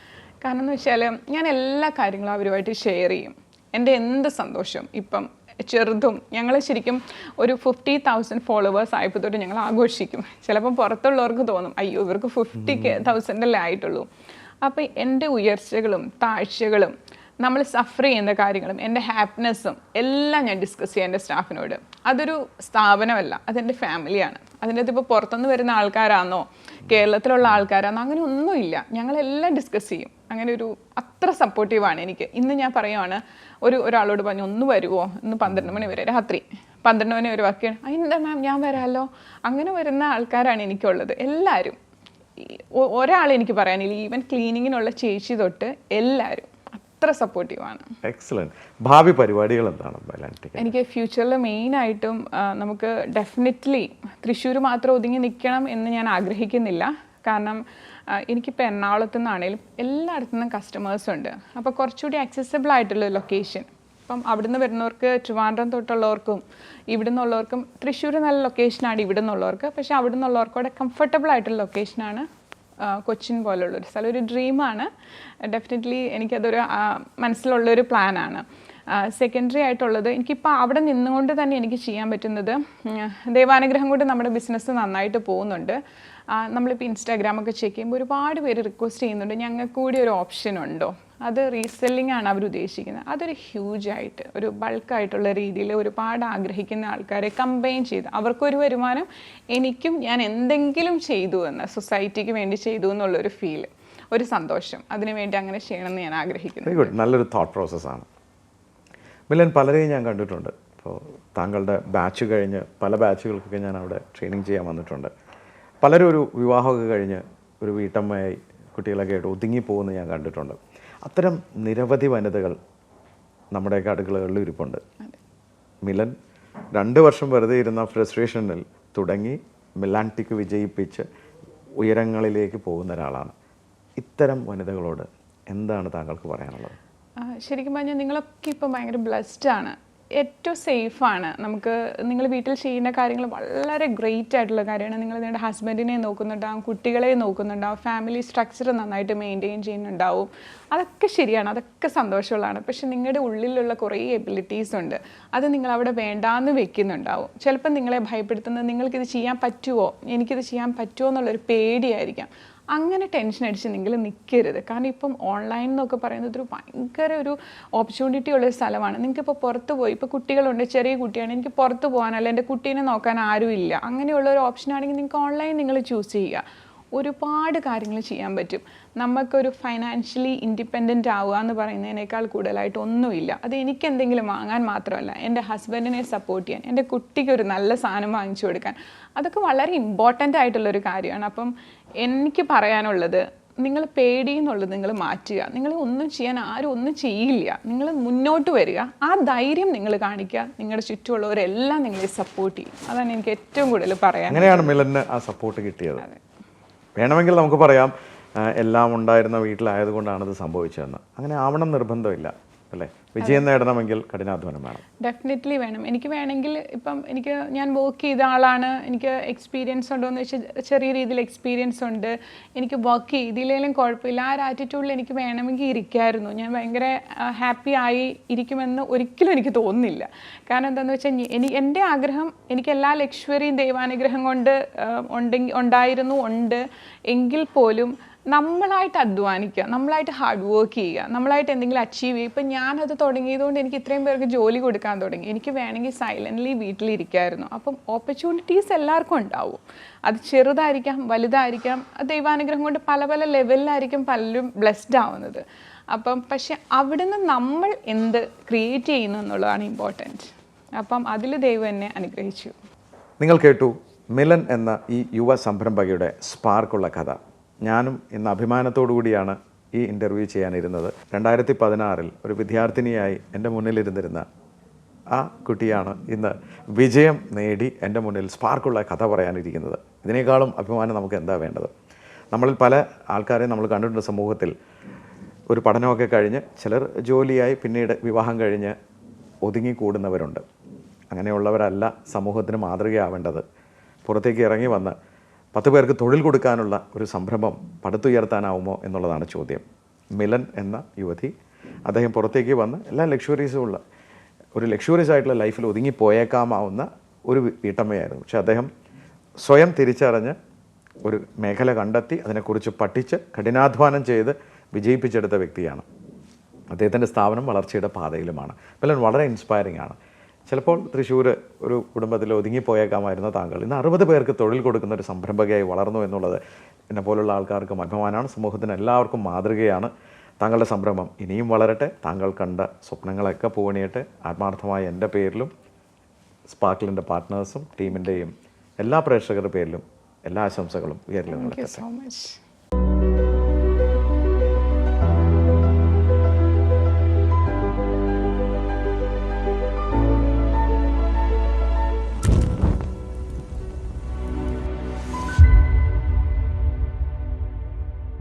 കാരണം എന്ന് വെച്ചാൽ ഞാൻ എല്ലാ കാര്യങ്ങളും അവരുമായിട്ട് ഷെയർ ചെയ്യും. എന്റെ എന്ത് സന്തോഷം. ഇപ്പം ചെറുതും ഞങ്ങൾ ശരിക്കും ഒരു ഫിഫ്റ്റി തൗസൻഡ് ഫോളോവേഴ്സ് ആയപ്പോൾ തൊട്ട് ഞങ്ങൾ ആഘോഷിക്കും. ചിലപ്പം പുറത്തുള്ളവർക്ക് തോന്നും അയ്യോ ഇവർക്ക് ഫിഫ്റ്റി തൗസൻഡല്ലേ ആയിട്ടുള്ളൂ? അപ്പോൾ എന്റെ ഉയർച്ചകളും താഴ്ചകളും നമ്മൾ സഫർ ചെയ്യുന്ന കാര്യങ്ങളും എന്റെ ഹാപ്പിനെസ്സും എല്ലാം ഞാൻ ഡിസ്കസ് ചെയ്യാം എന്റെ സ്റ്റാഫിനോട് അതൊരു സ്ഥാപനമല്ല അതെന്റെ ഫാമിലിയാണ് അതിന്റെ അത് ഇപ്പോൾ പുറത്തുനിന്ന് വരുന്ന ആൾക്കാരാണോ കേരളത്തിലുള്ള ആൾക്കാരാണോ അങ്ങനെ ഒന്നുമില്ല. ഞങ്ങളെല്ലാം ഡിസ്കസ് ചെയ്യും. അങ്ങനെ ഒരു അത്ര സപ്പോർട്ടീവാണ് എനിക്ക്. ഇന്ന് ഞാൻ പറയുവാണ് ഒരു ഒരാളോട് പറഞ്ഞു ഒന്ന് വരുമോ ഇന്ന് പന്ത്രണ്ട് മണി വരെ രാത്രി. പന്ത്രണ്ട് മണി വരെ വർക്ക് ചെയ്യണം "ആ, എന്താ മാം ഞാൻ വരാമല്ലോ അങ്ങനെ വരുന്ന ആൾക്കാരാണ് എനിക്കുള്ളത്. എല്ലാവരും ഒരാൾ എനിക്ക് പറയാനില്ല. ഈവൻ ക്ലീനിങ്ങിനുള്ള ചേച്ചി തൊട്ട് എല്ലാവരും അത്ര സപ്പോർട്ടീവാണ് എക്സലന്റ് ഭാവി പരിപാടികൾ എന്താണ് എനിക്ക് ഫ്യൂച്ചറിൽ മെയിൻ ആയിട്ടും നമുക്ക് ഡെഫിനറ്റ്ലി തൃശ്ശൂർ മാത്രം ഒതുങ്ങി നിൽക്കണം എന്ന് ഞാൻ ആഗ്രഹിക്കുന്നില്ല. കാരണം എനിക്കിപ്പോൾ എറണാകുളത്തു നിന്നാണേലും എല്ലായിടത്തു നിന്നും കസ്റ്റമേഴ്സ് ഉണ്ട്. അപ്പോൾ കുറച്ചുകൂടി accessible ആയിട്ടുള്ള ലൊക്കേഷൻ അപ്പം അവിടുന്ന് വരുന്നവർക്ക് ട്രിവാൻഡ്രം തൊട്ടുള്ളവർക്കും ഇവിടെ നിന്നുള്ളവർക്കും തൃശ്ശൂർ നല്ല ലൊക്കേഷനാണ് ഇവിടെ നിന്നുള്ളവർക്ക് പക്ഷേ അവിടെ നിന്നുള്ളവർക്കൂടെ കംഫർട്ടബിൾ ആയിട്ടുള്ള ലൊക്കേഷനാണ് കൊച്ചിൻ പോലുള്ള ഒരു സ്ഥലം. ഒരു ഡ്രീമാണ് ഡെഫിനറ്റ്ലി എനിക്കതൊരു മനസ്സിലുള്ളൊരു പ്ലാനാണ് സെക്കൻഡറി ആയിട്ടുള്ളത് എനിക്കിപ്പോൾ അവിടെ നിന്നുകൊണ്ട് തന്നെ എനിക്ക് ചെയ്യാൻ പറ്റുന്നത് ദൈവാനുഗ്രഹം കൊണ്ട് നമ്മുടെ ബിസിനസ് നന്നായിട്ട് പോകുന്നുണ്ട്. നമ്മളിപ്പോൾ ഇൻസ്റ്റാഗ്രാമൊക്കെ ചെക്ക് ചെയ്യുമ്പോൾ ഒരുപാട് പേര് റിക്വസ്റ്റ് ചെയ്യുന്നുണ്ട്. ഞങ്ങൾക്ക് കൂടി ഒരു ഓപ്ഷൻ ഉണ്ടോ? അത് റീസെല്ലിംഗ് ആണ് അവർ ഉദ്ദേശിക്കുന്നത്. അതൊരു ഹ്യൂജ് ആയിട്ട് ഒരു ബൾക്കായിട്ടുള്ള രീതിയിൽ ഒരുപാട് ആഗ്രഹിക്കുന്ന ആൾക്കാരെ കമ്പൈൻ ചെയ്ത്. അവർക്കൊരു വരുമാനം എനിക്കും ഞാൻ എന്തെങ്കിലും ചെയ്തു എന്ന് സൊസൈറ്റിക്ക് വേണ്ടി ചെയ്തു എന്നുള്ളൊരു ഫീൽ ഒരു സന്തോഷം അതിനുവേണ്ടി അങ്ങനെ ചെയ്യണമെന്ന് ഞാൻ ആഗ്രഹിക്കുന്നു. വെരി ഗുഡ് നല്ലൊരു തോട്ട് പ്രോസസ്സാണ് മിലൻ പലരെയും ഞാൻ കണ്ടിട്ടുണ്ട്. ഇപ്പോൾ താങ്കളുടെ ബാച്ച് കഴിഞ്ഞ് പല ബാച്ചുകൾക്കൊക്കെ ഞാൻ അവിടെ ട്രെയിനിങ് ചെയ്യാൻ വന്നിട്ടുണ്ട്. പലരും ഒരു വിവാഹമൊക്കെ കഴിഞ്ഞ് ഒരു വീട്ടമ്മയായി കുട്ടികളൊക്കെ ആയിട്ട് ഒതുങ്ങി പോകുന്നത് ഞാൻ കണ്ടിട്ടുണ്ട്. അത്തരം നിരവധി വനിതകൾ നമ്മുടെയൊക്കെ അടുക്കളകളിൽ ഇരിപ്പുണ്ട്. മിലൻ രണ്ട് വർഷം വെറുതെ ഇരുന്ന ഫ്രസ്ട്രേഷനിൽ തുടങ്ങി മിലാന്റിക്ക് വിജയിപ്പിച്ച് ഉയരങ്ങളിലേക്ക് പോകുന്ന ഒരാളാണ്. ഇത്തരം വനിതകളോട് എന്താണ് താങ്കൾക്ക് പറയാനുള്ളത്? ശരിക്കും പറഞ്ഞാൽ നിങ്ങളൊക്കെ ഇപ്പം ഭയങ്കര ബ്ലെസ്ഡ് ആണ്. ഏറ്റവും സേഫാണ്. നമുക്ക് നിങ്ങൾ വീട്ടിൽ ചെയ്യുന്ന കാര്യങ്ങൾ വളരെ ഗ്രേറ്റ് ആയിട്ടുള്ള കാര്യമാണ്. നിങ്ങൾ നിങ്ങളുടെ ഹസ്ബൻഡിനെ നോക്കുന്നുണ്ടാവും കുട്ടികളെ നോക്കുന്നുണ്ടാവും ഫാമിലി സ്ട്രക്ചർ നന്നായിട്ട് മെയിന്റെയിൻ ചെയ്യുന്നുണ്ടാവും. അതൊക്കെ ശരിയാണ് അതൊക്കെ സന്തോഷമുള്ളതാണ്. പക്ഷെ നിങ്ങളുടെ ഉള്ളിലുള്ള കുറേ എബിലിറ്റീസ് ഉണ്ട്. അത് നിങ്ങൾ അവിടെ വേണ്ടാന്ന് വെക്കുന്നുണ്ടാവും. ചിലപ്പോൾ നിങ്ങളെ ഭയപ്പെടുത്തുന്നത് നിങ്ങൾക്കിത് ചെയ്യാൻ പറ്റുമോ എനിക്കിത് ചെയ്യാൻ പറ്റുമോ എന്നുള്ളൊരു പേടിയായിരിക്കാം. അങ്ങനെ ടെൻഷൻ അടിച്ച് നിങ്ങൾ നിൽക്കരുത് കാരണം ഇപ്പം ഓൺലൈൻ എന്നൊക്കെ പറയുന്നത് ഒരു ഭയങ്കര ഒരു ഓപ്പർച്യൂണിറ്റി ഉള്ള ഒരു സ്ഥലമാണ്. നിങ്ങൾക്ക് ഇപ്പോൾ പുറത്ത് പോയി ഇപ്പോൾ കുട്ടികളുണ്ട് ചെറിയ കുട്ടിയാണ് എനിക്ക് പുറത്ത് പോകാനല്ല എന്റെ കുട്ടീനെ നോക്കാൻ ആരുമില്ല അങ്ങനെയുള്ള ഒരു ഓപ്ഷൻ ആണെങ്കിൽ നിങ്ങൾക്ക് ഓൺലൈൻ നിങ്ങൾ ചൂസ് ചെയ്യുക. ഒരുപാട് കാര്യങ്ങൾ ചെയ്യാൻ പറ്റും. നമുക്കൊരു ഫൈനാൻഷ്യലി ഇൻഡിപെൻഡന്റ് ആവുക എന്ന് പറയുന്നതിനേക്കാൾ കൂടുതലായിട്ട് ഒന്നുമില്ല. അത് എനിക്ക് എന്തെങ്കിലും വാങ്ങാൻ മാത്രമല്ല എന്റെ ഹസ്ബൻഡിനെ സപ്പോർട്ട് ചെയ്യാൻ എന്റെ കുട്ടിക്ക് ഒരു നല്ല സാധനം വാങ്ങിച്ചു കൊടുക്കാൻ. അതൊക്കെ വളരെ ഇമ്പോർട്ടന്റ് ആയിട്ടുള്ളൊരു കാര്യമാണ്. അപ്പം എനിക്ക് പറയാനുള്ളത് നിങ്ങൾ പേടി എന്നുള്ളത് നിങ്ങൾ മാറ്റുക. നിങ്ങൾ ഒന്നും ചെയ്യാൻ ആരും ഒന്നും ചെയ്യില്ല. നിങ്ങൾ മുന്നോട്ട് വരിക. ആ ധൈര്യം നിങ്ങൾ കാണിക്കുക. നിങ്ങളുടെ ചുറ്റുമുള്ളവരെല്ലാം നിങ്ങളെ സപ്പോർട്ട് ചെയ്യും. അതാണ് എനിക്ക് ഏറ്റവും കൂടുതൽ പറയാൻ അങ്ങനെയാണ് മിലന് ആ സപ്പോർട്ട് കിട്ടിയത്. വേണമെങ്കിൽ നമുക്ക് പറയാം എല്ലാം ഉണ്ടായിരുന്ന വീട്ടിലായതുകൊണ്ടാണ് ഇത് സംഭവിച്ചതെന്ന്. അങ്ങനെ ആവണം നിർബന്ധമില്ല. അല്ലേ? വിജയം നേടണമെങ്കിൽ കഠിനാധ്വാനം വേണം. ഡെഫിനറ്റ്ലി വേണം. എനിക്ക് വേണമെങ്കിൽ ഇപ്പം എനിക്ക് ഞാൻ വർക്ക് ചെയ്ത ആളാണ്. എനിക്ക് എക്സ്പീരിയൻസ് ഉണ്ടോ എന്ന് വെച്ചാൽ ചെറിയ രീതിയിൽ എക്സ്പീരിയൻസ് ഉണ്ട്. എനിക്ക് വർക്ക് ചെയ്തില്ലെങ്കിലും കുഴപ്പമില്ല. ആ ഒരു ആറ്റിറ്റ്യൂഡിൽ എനിക്ക് വേണമെങ്കിൽ ഇരിക്കായിരുന്നു. ഞാൻ ഭയങ്കര ഹാപ്പി ആയി ഇരിക്കുമെന്ന് ഒരിക്കലും എനിക്ക് തോന്നുന്നില്ല. കാരണം എന്താണെന്ന് വെച്ചാൽ എനിക്ക് എന്റെ ആഗ്രഹം എനിക്ക് എല്ലാ ലക്ഷ്വറിയും ദൈവാനുഗ്രഹം കൊണ്ട് ഉണ്ടെങ്കിൽ ഉണ്ടായിരുന്നു ഉണ്ട്. എങ്കിൽ പോലും നമ്മളായിട്ട് അധ്വാനിക്കുക നമ്മളായിട്ട് ഹാർഡ് വർക്ക് ചെയ്യുക നമ്മളായിട്ട് എന്തെങ്കിലും അച്ചീവ് ചെയ്യുക. ഇപ്പം ഞാനത് തുടങ്ങിയതുകൊണ്ട് എനിക്ക് ഇത്രയും പേർക്ക് ജോലി കൊടുക്കാൻ തുടങ്ങി. എനിക്ക് വേണമെങ്കിൽ സൈലന്റ്ലി വീട്ടിലിരിക്കായിരുന്നു. അപ്പം ഓപ്പർച്യൂണിറ്റീസ് എല്ലാവർക്കും ഉണ്ടാവും. അത് ചെറുതായിരിക്കാം വലുതായിരിക്കാം. ദൈവാനുഗ്രഹം കൊണ്ട് പല പല ലെവലിലായിരിക്കും പലരും ബ്ലെസ്ഡ് ആവുന്നത്. അപ്പം പക്ഷെ അവിടുന്ന് നമ്മൾ എന്ത് ക്രിയേറ്റ് ചെയ്യുന്നു എന്നുള്ളതാണ് ഇമ്പോർട്ടന്റ് അപ്പം അതിൽ ദൈവം എന്നെ അനുഗ്രഹിച്ചു. നിങ്ങൾ കേട്ടു മിലൻ എന്ന ഈ യുവ സംരംഭകയുടെ സ്പാർക്കുള്ള കഥ. ഞാനും ഇന്ന് അഭിമാനത്തോടു കൂടിയാണ് ഈ ഇന്റർവ്യൂ ചെയ്യാനിരുന്നത്. രണ്ടായിരത്തി പതിനാറിൽ ഒരു വിദ്യാർത്ഥിനിയായി എന്റെ മുന്നിലിരുന്നിരുന്ന ആ കുട്ടിയാണ് ഇന്ന് വിജയം നേടി എന്റെ മുന്നിൽ സ്പാർക്കുള്ള കഥ പറയാനിരിക്കുന്നത്. ഇതിനേക്കാളും അഭിമാനം നമുക്ക് എന്താ വേണ്ടത്? നമ്മളിൽ പല ആൾക്കാരെയും നമ്മൾ കണ്ടിട്ടുണ്ട് സമൂഹത്തിൽ. ഒരു പഠനമൊക്കെ കഴിഞ്ഞ് ചിലർ ജോലിയായി പിന്നീട് വിവാഹം കഴിഞ്ഞ് ഒതുങ്ങിക്കൂടുന്നവരുണ്ട് അങ്ങനെയുള്ളവരല്ല സമൂഹത്തിന് മാതൃകയാവേണ്ടത്. പുറത്തേക്ക് ഇറങ്ങി വന്ന് പത്ത് പേർക്ക് തൊഴിൽ കൊടുക്കാനുള്ള ഒരു സംരംഭം പടുത്തുയർത്താനാവുമോ എന്നുള്ളതാണ് ചോദ്യം. മിലൻ എന്ന യുവതി അദ്ദേഹം പുറത്തേക്ക് വന്ന് എല്ലാ ലക്ഷറീസും ഉള്ള ഒരു ലക്ഷറീസ് ആയിട്ടുള്ള ലൈഫിൽ ഒതുങ്ങിപ്പോയേക്കാമാവുന്ന ഒരു വീട്ടമ്മയായിരുന്നു. പക്ഷേ അദ്ദേഹം സ്വയം തിരിച്ചറിഞ്ഞ് ഒരു മേഖല കണ്ടെത്തി അതിനെക്കുറിച്ച് പഠിച്ച് കഠിനാധ്വാനം ചെയ്ത് വിജയിപ്പിച്ചെടുത്ത വ്യക്തിയാണ്. അദ്ദേഹത്തിന്റെ സ്ഥാപനം വളർച്ചയുടെ പാതയിലുമാണ്. മിലൻ വളരെ ഇൻസ്പയറിംഗ് ആണ്. ചിലപ്പോൾ തൃശ്ശൂർ ഒരു കുടുംബത്തിൽ ഒതുങ്ങിപ്പോയേക്കാമായിരുന്ന താങ്കൾ. ഇന്ന് അറുപത് പേർക്ക് തൊഴിൽ കൊടുക്കുന്ന ഒരു സംരംഭകയായി വളർന്നു എന്നുള്ളത് എന്നെ പോലുള്ള ആൾക്കാർക്കും അഭിമാനമാണ് സമൂഹത്തിന് എല്ലാവർക്കും മാതൃകയാണ് താങ്കളുടെ സംരംഭം. ഇനിയും വളരട്ടെ. താങ്കൾ കണ്ട സ്വപ്നങ്ങളൊക്കെ പൂവണിയട്ടെ. ആത്മാർത്ഥമായ എന്റെ പേരിലും സ്പാർക്കിലിന്റെ പാർട്ട്നേഴ്സും ടീമിന്റെയും എല്ലാ പ്രേക്ഷകരുടെ പേരിലും എല്ലാ ആശംസകളും ഉയർന്നു സോ മച്ച്